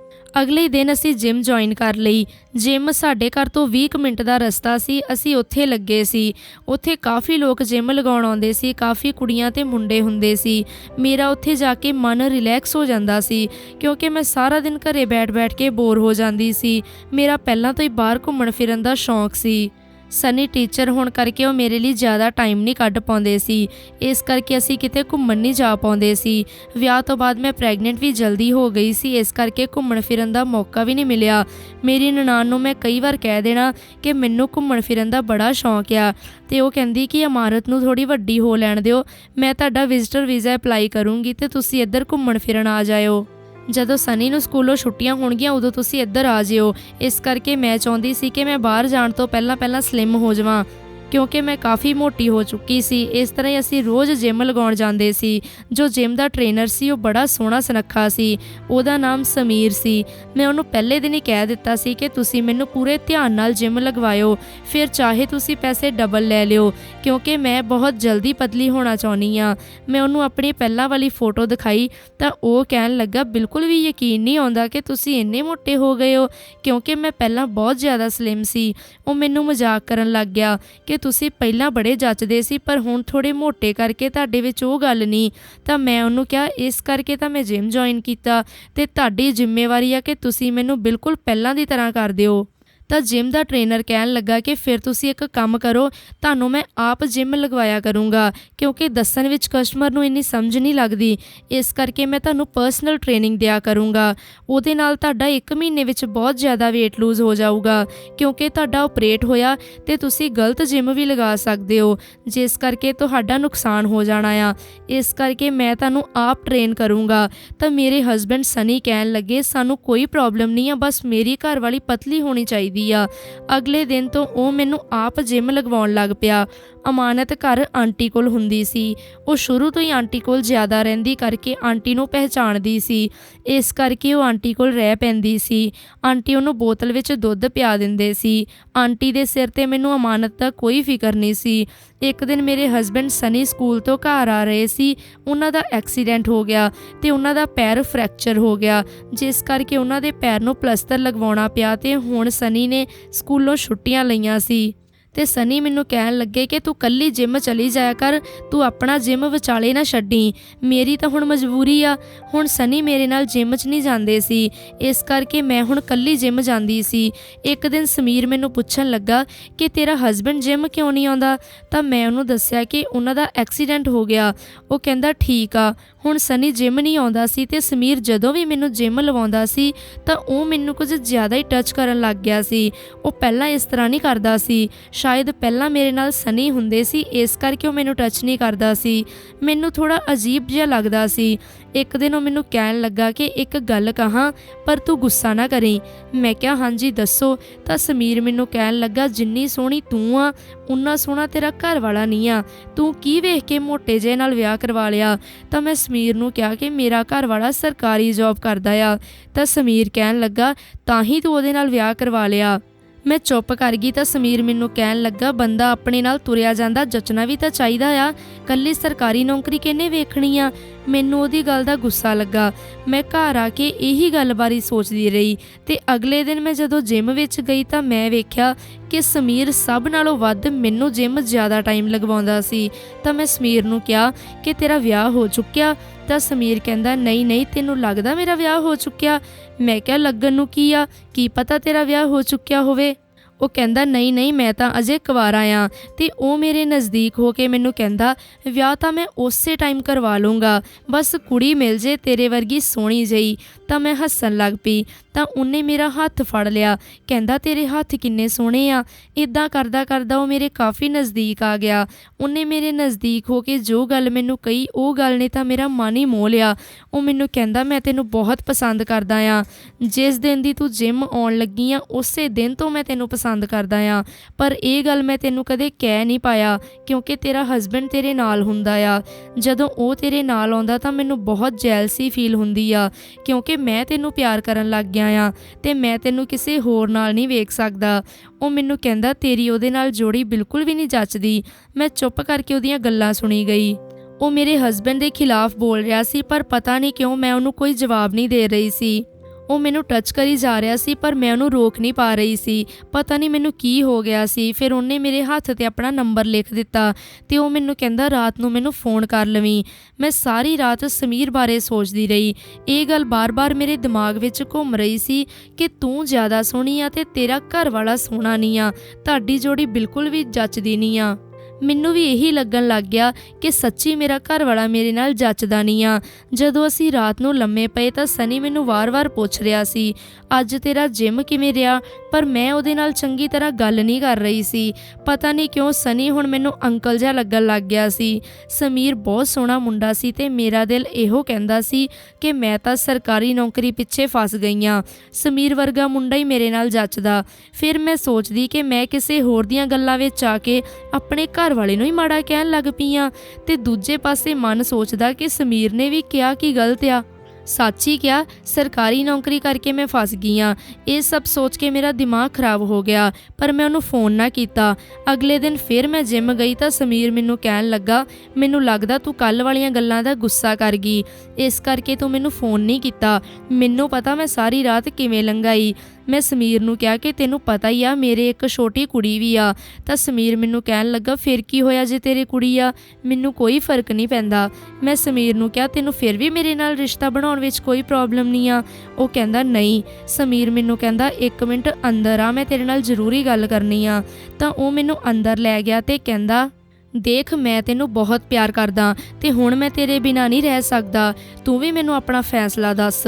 ਅਗਲੇ ਦਿਨ ਅਸੀਂ ਜਿਮ ਜੁਆਇਨ ਕਰ ਲਈ। ਜਿਮ ਸਾਡੇ ਘਰ ਤੋਂ 20 ਕੁ ਮਿੰਟ ਦਾ ਰਸਤਾ ਸੀ। ਅਸੀਂ ਉੱਥੇ ਲੱਗੇ ਸੀ। ਉੱਥੇ ਕਾਫੀ ਲੋਕ ਜਿਮ ਲਗਾਉਣ ਆਉਂਦੇ ਸੀ। ਕਾਫੀ ਕੁੜੀਆਂ ਤੇ ਮੁੰਡੇ ਹੁੰਦੇ ਸੀ। ਮੇਰਾ ਉੱਥੇ ਜਾ ਕੇ ਮਨ ਰਿਲੈਕਸ ਹੋ ਜਾਂਦਾ ਸੀ, ਕਿਉਂਕਿ ਮੈਂ ਸਾਰਾ ਦਿਨ ਘਰੇ ਬੈਠ-ਬੈਠ ਕੇ ਬੋਰ ਹੋ ਜਾਂਦੀ ਸੀ। ਮੇਰਾ ਪਹਿਲਾਂ ਤੋਂ ਹੀ ਬਾਹਰ ਘੁੰਮਣ ਫਿਰਨ ਦਾ ਸ਼ੌਂਕ ਸੀ। ਸਨੀ ਟੀਚਰ ਹੋਣ ਕਰਕੇ ਉਹ ਮੇਰੇ ਲਈ ਜ਼ਿਆਦਾ ਟਾਈਮ ਨਹੀਂ ਕੱਢ ਪਾਉਂਦੇ ਸੀ। ਇਸ ਕਰਕੇ ਅਸੀਂ ਕਿਤੇ ਘੁੰਮਣ ਨਹੀਂ ਜਾ ਪਾਉਂਦੇ ਸੀ। ਵਿਆਹ ਤੋਂ ਬਾਅਦ ਮੈਂ ਪ੍ਰੈਗਨੈਂਟ ਵੀ ਜਲਦੀ ਹੋ ਗਈ ਸੀ, ਇਸ ਕਰਕੇ ਘੁੰਮਣ ਫਿਰਨ ਦਾ ਮੌਕਾ ਵੀ ਨਹੀਂ ਮਿਲਿਆ। ਮੇਰੀ ਨਨਾਣ ਨੂੰ ਮੈਂ ਕਈ ਵਾਰ ਕਹਿ ਦੇਣਾ ਕਿ ਮੈਨੂੰ ਘੁੰਮਣ ਫਿਰਨ ਦਾ ਬੜਾ ਸ਼ੌਂਕ ਆ, ਤੇ ਉਹ ਕਹਿੰਦੀ ਕਿ ਇਮਾਰਤ ਨੂੰ ਥੋੜੀ ਵੱਡੀ ਹੋ ਲੈਣ ਦਿਓ, ਮੈਂ ਤੁਹਾਡਾ ਵਿਜ਼ਟਰ ਵੀਜ਼ਾ ਅਪਲਾਈ ਕਰੂੰਗੀ ਤੇ ਤੁਸੀਂ ਇੱਧਰ ਘੁੰਮਣ ਫਿਰਨ ਆ ਜਾਇਓ। ਜਦੋਂ ਸਨੀ ਨੂੰ ਸਕੂਲੋਂ ਛੁੱਟੀਆਂ ਹੋਣਗੀਆਂ, ਉਦੋਂ ਤੁਸੀਂ ਇੱਧਰ ਆ ਜਿਓ। ਇਸ ਕਰਕੇ ਮੈਂ ਚਾਹੁੰਦੀ ਸੀ ਕਿ ਮੈਂ ਬਾਹਰ ਜਾਣ ਤੋਂ ਪਹਿਲਾਂ ਪਹਿਲਾਂ ਸਲਿਮ ਹੋ ਜਾਵਾਂ। ਕਿਉਂਕਿ ਮੈਂ ਕਾਫੀ ਮੋਟੀ ਹੋ ਚੁੱਕੀ ਸੀ। ਇਸ ਤਰ੍ਹਾਂ ਹੀ ਅਸੀਂ ਰੋਜ਼ ਜਿਮ ਲਗਾਉਣ ਜਾਂਦੇ ਸੀ। ਜੋ ਜਿਮ ਦਾ ਟ੍ਰੇਨਰ ਸੀ, ਉਹ ਬੜਾ ਸੋਹਣਾ ਸੁਨੱਖਾ ਸੀ। ਉਹਦਾ ਨਾਮ ਸਮੀਰ ਸੀ। ਮੈਂ ਉਹਨੂੰ ਪਹਿਲੇ ਦਿਨ ਹੀ ਕਹਿ ਦਿੱਤਾ ਸੀ ਕਿ ਤੁਸੀਂ ਮੈਨੂੰ ਪੂਰੇ ਧਿਆਨ ਨਾਲ ਜਿਮ ਲਗਵਾਇਓ। ਫਿਰ ਚਾਹੇ ਤੁਸੀਂ ਪੈਸੇ ਡਬਲ ਲੈ ਲਿਓ, ਕਿਉਂਕਿ ਮੈਂ ਬਹੁਤ ਜਲਦੀ ਪਤਲੀ ਹੋਣਾ ਚਾਹੁੰਦੀ ਆ ਮੈਂ ਉਹਨੂੰ ਆਪਣੀ ਪਹਿਲਾਂ ਵਾਲੀ ਫੋਟੋ ਦਿਖਾਈ ਤਾਂ ਉਹ ਕਹਿਣ ਲੱਗਾ, ਬਿਲਕੁਲ ਵੀ ਯਕੀਨ ਨਹੀਂ ਆਉਂਦਾ ਕਿ ਤੁਸੀਂ ਇੰਨੇ ਮੋਟੇ ਹੋ ਗਏ ਹੋ, ਕਿਉਂਕਿ ਮੈਂ ਪਹਿਲਾਂ ਬਹੁਤ ਜ਼ਿਆਦਾ ਸਲਿਮ ਸੀ। ਉਹ ਮੈਨੂੰ ਮਜ਼ਾਕ ਕਰਨ ਲੱਗ ਗਿਆ ਕਿ ਤੁਸੀਂ ਪਹਿਲਾਂ ਬੜੇ ਜੱਚਦੇ ਸੀ, ਪਰ ਹੁਣ ਥੋੜੇ ਮੋਟੇ ਕਰਕੇ ਤੁਹਾਡੇ ਵਿੱਚ ਉਹ ਗੱਲ ਨਹੀਂ। ਤਾਂ ਮੈਂ ਉਹਨੂੰ ਕਿਹਾ, ਇਸ ਕਰਕੇ ਤਾਂ ਮੈਂ ਜਿਮ ਜੁਆਇਨ ਕੀਤਾ ਤੇ ਤੁਹਾਡੀ ਜ਼ਿੰਮੇਵਾਰੀ ਆ ਕਿ ਤੁਸੀਂ ਮੈਨੂੰ ਬਿਲਕੁਲ ਪਹਿਲਾਂ ਦੀ ਤਰ੍ਹਾਂ ਕਰ ਦਿਓ। ਤਾਂ ਜਿਮ ਦਾ ਟ੍ਰੇਨਰ ਕਹਿਣ ਲੱਗਾ ਕਿ ਫਿਰ ਤੁਸੀਂ ਇੱਕ ਕੰਮ ਕਰੋ, ਤੁਹਾਨੂੰ ਮੈਂ ਆਪ ਜਿਮ ਲਗਵਾਇਆ ਕਰੂੰਗਾ, ਕਿਉਂਕਿ ਦੱਸਣ ਵਿੱਚ ਕਸਟਮਰ ਨੂੰ ਇੰਨੀ ਸਮਝ ਨਹੀਂ ਲੱਗਦੀ। ਇਸ ਕਰਕੇ ਮੈਂ ਤੁਹਾਨੂੰ ਪਰਸਨਲ ਟ੍ਰੇਨਿੰਗ ਦਿਆ ਕਰੂੰਗਾ। ਉਹਦੇ ਨਾਲ ਤੁਹਾਡਾ 1 ਮਹੀਨੇ ਵਿੱਚ ਬਹੁਤ ਜ਼ਿਆਦਾ weight ਲੂਜ਼ ਹੋ ਜਾਊਗਾ, ਕਿਉਂਕਿ ਤੁਹਾਡਾ ਆਪਰੇਟ ਹੋਇਆ ਤੇ ਤੁਸੀਂ ਗਲਤ ਜਿਮ ਵੀ ਲਗਾ ਸਕਦੇ ਹੋ, ਜਿਸ ਕਰਕੇ ਤੁਹਾਡਾ ਨੁਕਸਾਨ ਹੋ ਜਾਣਾ ਆ। ਇਸ ਕਰਕੇ ਮੈਂ ਤੁਹਾਨੂੰ ਆਪ ਟ੍ਰੇਨ ਕਰੂੰਗਾ। ਤਾਂ ਮੇਰੇ ਹਸਬੰਡ ਸਨੀ ਕਹਿਣ ਲੱਗੇ, ਸਾਨੂੰ ਕੋਈ ਪ੍ਰੋਬਲਮ ਨਹੀਂ ਆ, ਬਸ ਮੇਰੀ ਘਰ ਵਾਲੀ ਪਤਲੀ ਹੋਣੀ ਚਾਹੀਦੀ ਆ। ਅਗਲੇ ਦਿਨ ਤੋਂ ਉਹ ਮੈਨੂੰ ਆਪ ਜਿਮ ਲਗਵਾਉਣ ਲੱਗ ਪਿਆ। ਅਮਾਨਤ ਘਰ ਆਂਟੀ ਕੋਲ ਹੁੰਦੀ ਸੀ। ਉਹ ਸ਼ੁਰੂ ਤੋਂ ਹੀ ਆਂਟੀ ਕੋਲ ਜ਼ਿਆਦਾ ਰਹਿੰਦੀ ਕਰਕੇ ਆਂਟੀ ਨੂੰ ਪਹਿਚਾਣਦੀ ਸੀ। ਇਸ ਕਰਕੇ ਉਹ ਆਂਟੀ ਕੋਲ ਰਹਿ ਪੈਂਦੀ ਸੀ। ਆਂਟੀ ਉਹਨੂੰ ਬੋਤਲ ਵਿੱਚ ਦੁੱਧ ਪਿਆ ਦਿੰਦੇ ਸੀ। ਆਂਟੀ ਦੇ ਸਿਰ ਤੇ ਮੈਨੂੰ ਅਮਾਨਤ ਦਾ ਕੋਈ ਫਿਕਰ ਨਹੀਂ ਸੀ। ਇੱਕ ਦਿਨ ਮੇਰੇ ਹਸਬੰਡ ਸਨੀ ਸਕੂਲ ਤੋਂ ਘਰ ਆ ਰਹੇ ਸੀ। ਉਹਨਾਂ ਦਾ ਐਕਸੀਡੈਂਟ ਹੋ ਗਿਆ ਤੇ ਉਹਨਾਂ ਦਾ ਪੈਰ ਫ੍ਰੈਕਚਰ ਹੋ ਗਿਆ। ਜਿਸ ਕਰਕੇ ਉਹਨਾਂ ਦੇ ਪੈਰ ਨੂੰ ਪਲਸਤਰ ਲਗਵਾਉਣਾ ਪਿਆ ਤੇ ਹੁਣ ਸਨੀ ਨੇ ਸਕੂਲੋਂ ਛੁੱਟੀਆਂ ਲਈਆਂ ਸੀ। ਤੇ ਸਨੀ ਮੈਨੂੰ ਕਹਿਣ ਲੱਗੇ ਕਿ ਤੂੰ ਕੱਲੀ ਜਿਮ ਚਲੀ ਜਾਇਆ ਕਰ, ਤੂੰ ਆਪਣਾ ਜਿਮ ਵਿਚਾਲੇ ਨਾ ਛੱਡੀ। ਮੇਰੀ ਤਾਂ ਹੁਣ ਮਜਬੂਰੀ ਆ। ਹੁਣ ਸਨੀ ਮੇਰੇ ਨਾਲ ਜਿਮ 'ਚ ਨਹੀਂ ਜਾਂਦੇ ਸੀ। ਇਸ ਕਰਕੇ ਮੈਂ ਹੁਣ ਕੱਲੀ ਜਿਮ ਜਾਂਦੀ ਸੀ। ਇੱਕ ਦਿਨ ਸਮੀਰ ਮੈਨੂੰ ਪੁੱਛਣ ਲੱਗਾ ਕਿ ਤੇਰਾ ਹਸਬੰਡ ਜਿਮ ਕਿਉਂ ਨਹੀਂ ਆਉਂਦਾ? ਤਾਂ ਮੈਂ ਉਹਨੂੰ ਦੱਸਿਆ ਕਿ ਉਹਨਾਂ ਦਾ ਐਕਸੀਡੈਂਟ ਹੋ ਗਿਆ। ਉਹ ਕਹਿੰਦਾ, ਠੀਕ ਆ। ਹੁਣ ਸਨੀ ਜਿਮ ਨਹੀਂ ਆਉਂਦਾ ਸੀ ਤੇ ਸਮੀਰ ਜਦੋਂ ਵੀ ਮੈਨੂੰ ਜਿਮ ਲਵਾਉਂਦਾ ਸੀ ਤਾਂ ਉਹ ਮੈਨੂੰ ਕੁਝ ਜ਼ਿਆਦਾ ਹੀ ਟੱਚ ਕਰਨ ਲੱਗ ਗਿਆ ਸੀ। ਉਹ ਪਹਿਲਾਂ ਇਸ ਤਰ੍ਹਾਂ ਨਹੀਂ ਕਰਦਾ ਸੀ। ਸ਼ਾਇਦ ਪਹਿਲਾਂ ਮੇਰੇ ਨਾਲ ਸਨੀ ਹੁੰਦੇ ਸੀ, ਇਸ ਕਰਕੇ ਉਹ ਮੈਨੂੰ ਟੱਚ ਨਹੀਂ ਕਰਦਾ ਸੀ। ਮੈਨੂੰ ਥੋੜਾ ਅਜੀਬ ਜਿਹਾ ਲੱਗਦਾ ਸੀ। ਇੱਕ ਦਿਨ ਉਹ ਮੈਨੂੰ ਕਹਿਣ ਲੱਗਾ ਕਿ ਇੱਕ ਗੱਲ ਕਹਾਂ, ਪਰ ਤੂੰ ਗੁੱਸਾ ਨਾ ਕਰੀ। ਮੈਂ ਕਿਹਾ, ਹਾਂਜੀ, ਦੱਸੋ। ਤਾਂ ਸਮੀਰ ਮੈਨੂੰ ਕਹਿਣ ਲੱਗਾ, ਜਿੰਨੀ ਸੋਹਣੀ ਤੂੰ ਆ ਉਨਾ ਸੋਹਣਾ ਤੇਰਾ ਘਰ ਵਾਲਾ ਨਹੀਂ ਆ। ਤੂੰ ਕੀ ਵੇਖ ਕੇ ਮੋਟੇ ਜੇ ਨਾਲ ਵਿਆਹ ਕਰਵਾ ਲਿਆ? ਤਾਂ ਮੈਂ ਸਮੀਰ ਨੂੰ ਕਿਹਾ ਕਿ ਮੇਰਾ ਘਰ ਵਾਲਾ ਸਰਕਾਰੀ ਜੌਬ ਕਰਦਾ ਆ। ਤਾਂ ਸਮੀਰ ਕਹਿਣ ਲੱਗਾ, ਤਾਂ ਹੀ ਤੂੰ ਉਹਦੇ ਨਾਲ ਵਿਆਹ ਕਰਵਾ ਲਿਆ। ਮੈਂ ਚੁੱਪ ਕਰ ਗਈ ਤਾਂ ਸਮੀਰ ਮੈਨੂੰ ਕਹਿਣ ਲੱਗਾ, ਬੰਦਾ ਆਪਣੇ ਨਾਲ ਤੁਰਿਆ ਜਾਂਦਾ, ਜਚਣਾ ਵੀ ਤਾਂ ਚਾਹੀਦਾ ਆ। ਕੱਲੀ ਸਰਕਾਰੀ ਨੌਕਰੀ ਕਿਹਨੇ ਵੇਖਣੀ ਆ? ਮੈਨੂੰ ਉਹਦੀ ਗੱਲ ਦਾ ਗੁੱਸਾ ਲੱਗਾ। ਮੈਂ ਘਰ ਆ ਕੇ ਇਹੀ ਗੱਲ ਬਾਰੇ ਸੋਚਦੀ ਰਹੀ ਤੇ ਅਗਲੇ ਦਿਨ ਮੈਂ ਜਦੋਂ ਜਿਮ ਵਿੱਚ ਗਈ ਤਾਂ ਮੈਂ ਵੇਖਿਆ ਕਿ ਸਮੀਰ ਸਭ ਨਾਲੋਂ ਵੱਧ ਮੈਨੂੰ ਜਿਮ ਜ਼ਿਆਦਾ ਟਾਈਮ ਲਗਵਾਉਂਦਾ ਸੀ। ਤਾਂ ਮੈਂ ਸਮੀਰ ਨੂੰ ਕਿਹਾ ਕਿ ਤੇਰਾ ਵਿਆਹ ਹੋ ਚੁੱਕਿਆ। ਤਾਂ ਸਮੀਰ ਕਹਿੰਦਾ, ਨਹੀਂ ਨਹੀਂ, ਤੈਨੂੰ ਲੱਗਦਾ ਮੇਰਾ ਵਿਆਹ ਹੋ ਚੁੱਕਿਆ? ਮੈਂ ਕਿਹਾ, ਲੱਗਣ ਨੂੰ ਕੀ ਆ? ਕੀ ਪਤਾ ਤੇਰਾ ਵਿਆਹ ਹੋ ਚੁੱਕਿਆ ਹੋਵੇ? ਉਹ ਕਹਿੰਦਾ, ਨਹੀਂ ਨਹੀਂ, ਮੈਂ ਤਾਂ ਅਜੇ ਕੁਵਾਰਾ ਆ ਤੇ ਉਹ ਮੇਰੇ ਨਜ਼ਦੀਕ ਹੋ ਕੇ ਮੈਨੂੰ ਕਹਿੰਦਾ, ਵਿਆਹ ਤਾਂ ਮੈਂ ਉਸੇ ਟਾਈਮ ਕਰਵਾ ਲੂੰਗਾ। ਬਸ ਕੁੜੀ ਮਿਲ ਜੇ ਤੇਰੇ ਵਰਗੀ ਸੋਹਣੀ ਜਈ ਤਾਂ ਮੈਂ ਹੱਸਣ ਲੱਗ ਪਈ। ਤਾਂ ਉਹਨੇ ਮੇਰਾ ਹੱਥ ਫੜ ਲਿਆ। ਕਹਿੰਦਾ, ਤੇਰੇ ਹੱਥ ਕਿੰਨੇ ਸੋਹਣੇ ਆ। ਇਦਾਂ ਕਰਦਾ ਕਰਦਾ ਉਹ ਮੇਰੇ ਕਾਫੀ ਨਜ਼ਦੀਕ ਆ ਗਿਆ। ਉਹਨੇ ਮੇਰੇ ਨਜ਼ਦੀਕ ਹੋ ਕੇ ਜੋ ਗੱਲ ਮੈਨੂੰ ਕਹੀ, ਉਹ ਗੱਲ ਨੇ ਤਾਂ ਮੇਰਾ ਮਨ ਹੀ ਮੋਹ ਲਿਆ। ਉਹ ਮੈਨੂੰ ਕਹਿੰਦਾ, ਮੈਂ ਤੈਨੂੰ ਬਹੁਤ ਪਸੰਦ ਕਰਦਾ ਆ। ਜਿਸ ਦਿਨ ਦੀ ਤੂੰ ਜਿਮ ਆਉਣ ਲੱਗੀ ਆ, ਉਸੇ ਦਿਨ ਤੋਂ ਮੈਂ ਤੈਨੂੰ ਪਸੰਦ ਕਰਦਾ ਆ। ਪਰ ਇਹ ਗੱਲ ਮੈਂ ਤੈਨੂੰ ਕਦੇ ਕਹਿ ਨਹੀਂ ਪਾਇਆ, ਕਿਉਂਕਿ ਤੇਰਾ ਹਸਬੰਡ ਤੇਰੇ ਨਾਲ ਹੁੰਦਾ ਆ। ਜਦੋਂ ਉਹ ਤੇਰੇ ਨਾਲ ਆਉਂਦਾ ਤਾਂ ਮੈਨੂੰ ਬਹੁਤ ਜੈਲਸੀ ਫੀਲ ਹੁੰਦੀ ਆ, ਕਿਉਂਕਿ ਮੈਂ ਤੈਨੂੰ ਪਿਆਰ ਕਰਨ ਲੱਗ ਗਿਆ ਆ ਤੇ ਮੈਂ ਤੈਨੂੰ ਕਿਸੇ ਹੋਰ ਨਾਲ ਨਹੀਂ ਵੇਖ ਸਕਦਾ। ਉਹ ਮੈਨੂੰ ਕਹਿੰਦਾ, ਤੇਰੀ ਉਹਦੇ ਨਾਲ ਜੋੜੀ ਬਿਲਕੁਲ ਵੀ ਨਹੀਂ ਜੱਚਦੀ। ਮੈਂ ਚੁੱਪ ਕਰਕੇ ਉਹਦੀਆਂ ਗੱਲਾਂ ਸੁਣੀ ਗਈ। ਉਹ ਮੇਰੇ ਹਸਬੰਡ ਦੇ ਖਿਲਾਫ ਬੋਲ ਰਿਹਾ ਸੀ, ਪਰ ਪਤਾ ਨਹੀਂ ਕਿਉਂ ਮੈਂ ਉਹਨੂੰ ਕੋਈ ਜਵਾਬ ਨਹੀਂ ਦੇ ਰਹੀ ਸੀ। ਉਹ ਮੈਨੂੰ ਟੱਚ ਕਰੀ ਜਾ ਰਿਹਾ ਸੀ, ਪਰ ਮੈਂ ਉਹਨੂੰ ਰੋਕ ਨਹੀਂ ਪਾ ਰਹੀ ਸੀ। ਪਤਾ ਨਹੀਂ ਮੈਨੂੰ ਕੀ ਹੋ ਗਿਆ ਸੀ। ਫਿਰ ਉਹਨੇ ਮੇਰੇ ਹੱਥ ਤੇ ਆਪਣਾ ਨੰਬਰ ਲਿਖ ਦਿੱਤਾ ਤੇ ਉਹ ਮੈਨੂੰ ਕਹਿੰਦਾ, ਰਾਤ ਨੂੰ ਮੈਨੂੰ ਫੋਨ ਕਰ ਲਵੀਂ। ਮੈਂ ਸਾਰੀ ਰਾਤ ਸਮੀਰ ਬਾਰੇ ਸੋਚਦੀ ਰਹੀ। ਇਹ ਗੱਲ ਬਾਰ-ਬਾਰ ਮੇਰੇ ਦਿਮਾਗ ਵਿੱਚ ਘੁੰਮ ਰਹੀ ਸੀ ਕਿ ਤੂੰ ਜ਼ਿਆਦਾ ਸੋਹਣੀ ਆ ਤੇ ਤੇਰਾ ਘਰ ਵਾਲਾ ਸੋਹਣਾ ਨਹੀਂ ਆ। ਤੁਹਾਡੀ ਜੋੜੀ ਬਿਲਕੁਲ ਵੀ ਜੱਚਦੀ ਨਹੀਂ ਆ। ਮੈਨੂੰ ਵੀ ਇਹੀ ਲੱਗਣ ਲੱਗ ਗਿਆ ਕਿ ਸੱਚੀ ਮੇਰਾ ਘਰ ਵਾਲਾ ਮੇਰੇ ਨਾਲ ਜੱਚਦਾ ਨਹੀਂ ਆ। ਜਦੋਂ ਅਸੀਂ ਰਾਤ ਨੂੰ ਲੰਮੇ ਪਏ ਤਾਂ ਸਨੀ ਮੈਨੂੰ ਵਾਰ-ਵਾਰ ਪੁੱਛ ਰਿਹਾ ਸੀ, ਅੱਜ ਤੇਰਾ ਜਿਮ ਕਿਵੇਂ ਰਿਹਾ? ਪਰ ਮੈਂ ਉਹਦੇ ਨਾਲ ਚੰਗੀ ਤਰ੍ਹਾਂ ਗੱਲ ਨਹੀਂ ਕਰ ਰਹੀ ਸੀ। ਪਤਾ ਨਹੀਂ ਕਿਉਂ ਸਨੀ ਹੁਣ ਮੈਨੂੰ ਅੰਕਲ ਜਿਹਾ ਲੱਗਣ ਲੱਗ ਗਿਆ ਸੀ। ਸਮੀਰ ਬਹੁਤ ਸੋਹਣਾ ਮੁੰਡਾ ਸੀ ਤੇ ਮੇਰਾ ਦਿਲ ਇਹੋ ਕਹਿੰਦਾ ਸੀ ਕਿ ਮੈਂ ਤਾਂ ਸਰਕਾਰੀ ਨੌਕਰੀ ਪਿੱਛੇ ਫਸ ਗਈ ਆ ਸਮੀਰ ਵਰਗਾ ਮੁੰਡਾ ਹੀ ਮੇਰੇ ਨਾਲ ਜੱਚਦਾ। ਫਿਰ ਮੈਂ ਸੋਚਦੀ ਕਿ ਮੈਂ ਕਿਸੇ ਹੋਰ ਦੀਆਂ ਗੱਲਾਂ ਵਿੱਚ ਆ ਕੇ ਆਪਣੇ ਘਰ ਵਾਲੇ ਨੂੰ ਹੀ ਮਾੜਾ ਕਹਿਣ ਲੱਗ ਪਈਆਂ ਤੇ ਦੂਜੇ ਪਾਸੇ ਮਨ ਸੋਚਦਾ ਕਿ ਸਮੀਰ ਨੇ ਵੀ ਕਿਹਾ ਕੀ ਗਲਤ ਆ। ਸੱਚ ਕਿਹਾ, ਸਰਕਾਰੀ ਨੌਕਰੀ ਕਰਕੇ ਮੈਂ ਫਸ ਗਈ ਆ। ਇਹ ਸਭ ਸੋਚ ਕੇ ਮੇਰਾ ਦਿਮਾਗ ਖਰਾਬ ਹੋ ਗਿਆ, ਪਰ ਮੈਂ ਉਹਨੂੰ ਫੋਨ ਨਾ ਕੀਤਾ। ਅਗਲੇ ਦਿਨ ਫਿਰ ਮੈਂ ਜਿਮ ਗਈ ਤਾਂ ਸਮੀਰ ਮੈਨੂੰ ਕਹਿਣ ਲੱਗਾ, ਮੈਨੂੰ ਲੱਗਦਾ ਤੂੰ ਕੱਲ ਵਾਲੀਆਂ ਗੱਲਾਂ ਦਾ ਗੁੱਸਾ ਕਰ ਗਈ। ਇਸ ਕਰਕੇ ਤੂੰ ਮੈਨੂੰ ਫੋਨ ਨਹੀਂ ਕੀਤਾ। ਮੈਨੂੰ ਪਤਾ ਮੈਂ ਸਾਰੀ ਰਾਤ ਕਿਵੇਂ ਲੰਘਾਈ। ਮੈਂ ਸਮੀਰ ਨੂੰ ਕਿਹਾ ਕਿ ਤੈਨੂੰ ਪਤਾ ਹੀ ਆ, ਮੇਰੇ ਇੱਕ ਛੋਟੀ ਕੁੜੀ ਵੀ ਆ। ਤਾਂ ਸਮੀਰ ਮੈਨੂੰ ਕਹਿਣ ਲੱਗਾ, ਫਿਰ ਕੀ ਹੋਇਆ ਜੇ ਤੇਰੀ ਕੁੜੀ ਆ? ਮੈਨੂੰ ਕੋਈ ਫ਼ਰਕ ਨਹੀਂ ਪੈਂਦਾ। ਮੈਂ ਸਮੀਰ ਨੂੰ ਕਿਹਾ, ਤੈਨੂੰ ਫਿਰ ਵੀ ਮੇਰੇ ਨਾਲ ਰਿਸ਼ਤਾ ਬਣਾਉਣ ਵਿੱਚ ਕੋਈ ਪ੍ਰੋਬਲਮ ਨਹੀਂ ਆ? ਉਹ ਕਹਿੰਦਾ, ਨਹੀਂ। ਸਮੀਰ ਮੈਨੂੰ ਕਹਿੰਦਾ 1 ਮਿੰਟ ਅੰਦਰ ਆ, ਮੈਂ ਤੇਰੇ ਨਾਲ ਜ਼ਰੂਰੀ ਗੱਲ ਕਰਨੀ ਆ। ਤਾਂ ਉਹ ਮੈਨੂੰ ਅੰਦਰ ਲੈ ਗਿਆ ਤੇ ਕਹਿੰਦਾ ਦੇਖ, ਮੈਂ ਤੈਨੂੰ ਬਹੁਤ ਪਿਆਰ ਕਰਦਾ ਤੇ ਹੁਣ ਮੈਂ ਤੇਰੇ ਬਿਨਾ ਨਹੀਂ ਰਹਿ ਸਕਦਾ। ਤੂੰ ਵੀ ਮੈਨੂੰ ਆਪਣਾ ਫੈਸਲਾ ਦੱਸ।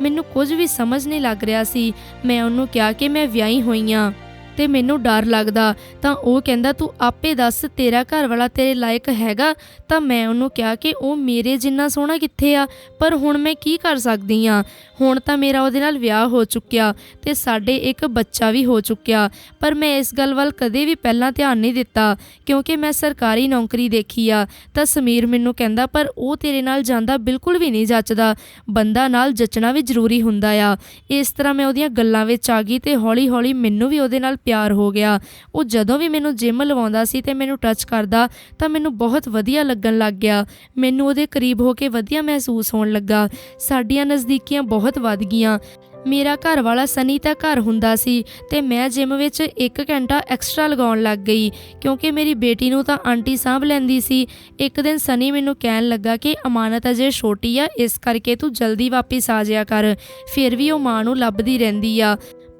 ਮੈਨੂੰ ਕੁਝ ਵੀ ਸਮਝ ਨਹੀਂ ਲੱਗ ਰਿਹਾ ਸੀ। ਮੈਂ ਉਹਨੂੰ ਕਿਹਾ ਕਿ ਮੈਂ ਵਿਆਹੀ ਹੋਈ ਆ। ਤੇ ਮੈਨੂੰ ਡਰ ਲੱਗਦਾ। ਤਾਂ ਉਹ ਕਹਿੰਦਾ, ਤੂੰ ਆਪੇ ਦੱਸ, ਤੇਰਾ ਘਰ ਵਾਲਾ ਤੇਰੇ ਲਾਇਕ ਹੈਗਾ? ਤਾਂ ਮੈਂ ਉਹਨੂੰ ਕਿਹਾ ਕਿ ਉਹ ਮੇਰੇ ਜਿੰਨਾ ਸੋਹਣਾ ਕਿੱਥੇ ਆ, ਪਰ ਹੁਣ ਮੈਂ ਕੀ ਕਰ ਸਕਦੀ ਆ? ਹੁਣ ਤਾਂ ਮੇਰਾ ਉਹਦੇ ਨਾਲ ਵਿਆਹ ਹੋ ਚੁੱਕਿਆ ਤੇ ਸਾਡੇ ਇੱਕ ਬੱਚਾ ਵੀ ਹੋ ਚੁੱਕਿਆ। ਪਰ ਮੈਂ ਇਸ ਗੱਲ ਵੱਲ ਕਦੇ ਵੀ ਪਹਿਲਾਂ ਧਿਆਨ ਨਹੀਂ ਦਿੱਤਾ, ਕਿਉਂਕਿ ਮੈਂ ਸਰਕਾਰੀ ਨੌਕਰੀ ਦੇਖੀ ਆ। ਤਾਂ ਸਮੀਰ ਮੈਨੂੰ ਕਹਿੰਦਾ, ਪਰ ਉਹ ਤੇਰੇ ਨਾਲ ਜਾਂਦਾ ਬਿਲਕੁਲ ਵੀ ਨਹੀਂ ਜੱਚਦਾ। ਬੰਦਾ ਨਾਲ ਜੱਚਣਾ ਵੀ ਜ਼ਰੂਰੀ ਹੁੰਦਾ ਆ। ਇਸ ਤਰ੍ਹਾਂ ਮੈਂ ਉਹਦੀਆਂ ਗੱਲਾਂ ਵਿੱਚ ਆ ਗਈ ਤੇ ਹੌਲੀ-ਹੌਲੀ ਮੈਨੂੰ ਵੀ ਉਹਦੇ ਨਾਲ ਪਿਆਰ ਹੋ ਗਿਆ। ਉਹ ਜਦੋਂ ਵੀ ਮੈਨੂੰ ਜਿਮ ਲਵਾਉਂਦਾ ਸੀ ਤੇ ਮੈਨੂੰ ਟੱਚ ਕਰਦਾ, ਤਾਂ ਮੈਨੂੰ ਬਹੁਤ ਵਧੀਆ ਲੱਗਣ ਲੱਗ ਗਿਆ। ਮੈਨੂੰ ਉਹਦੇ ਕਰੀਬ ਹੋ ਕੇ ਵਧੀਆ ਮਹਿਸੂਸ ਹੋਣ ਲੱਗਾ। ਸਾਡੀਆਂ ਨਜ਼ਦੀਕੀਆਂ ਬਹੁਤ ਵੱਧ ਗਈਆਂ। ਮੇਰਾ ਘਰ ਵਾਲਾ ਸਨੀ ਤਾਂ ਘਰ ਹੁੰਦਾ ਸੀ ਤੇ ਮੈਂ ਜਿਮ ਵਿੱਚ 1 ਘੰਟਾ ਐਕਸਟਰਾ ਲਗਾਉਣ ਲੱਗ ਗਈ। ਕਿਉਂਕਿ ਮੇਰੀ ਬੇਟੀ ਨੂੰ ਤਾਂ ਆਂਟੀ ਸਾਂਭ ਲੈਂਦੀ ਸੀ। ਇੱਕ ਦਿਨ ਸਨੀ ਮੈਨੂੰ ਕਹਿਣ ਲੱਗਾ ਕਿ ਅਮਾਨਤ ਅਜੇ ਛੋਟੀ ਆ, ਇਸ ਕਰਕੇ ਤੂੰ ਜਲਦੀ ਵਾਪਿਸ ਆ ਜਾਇਆ ਕਰ। ਫਿਰ ਵੀ ਉਹ ਮਾਂ ਨੂੰ ਲੱਭਦੀ ਰਹਿੰਦੀ ਆ।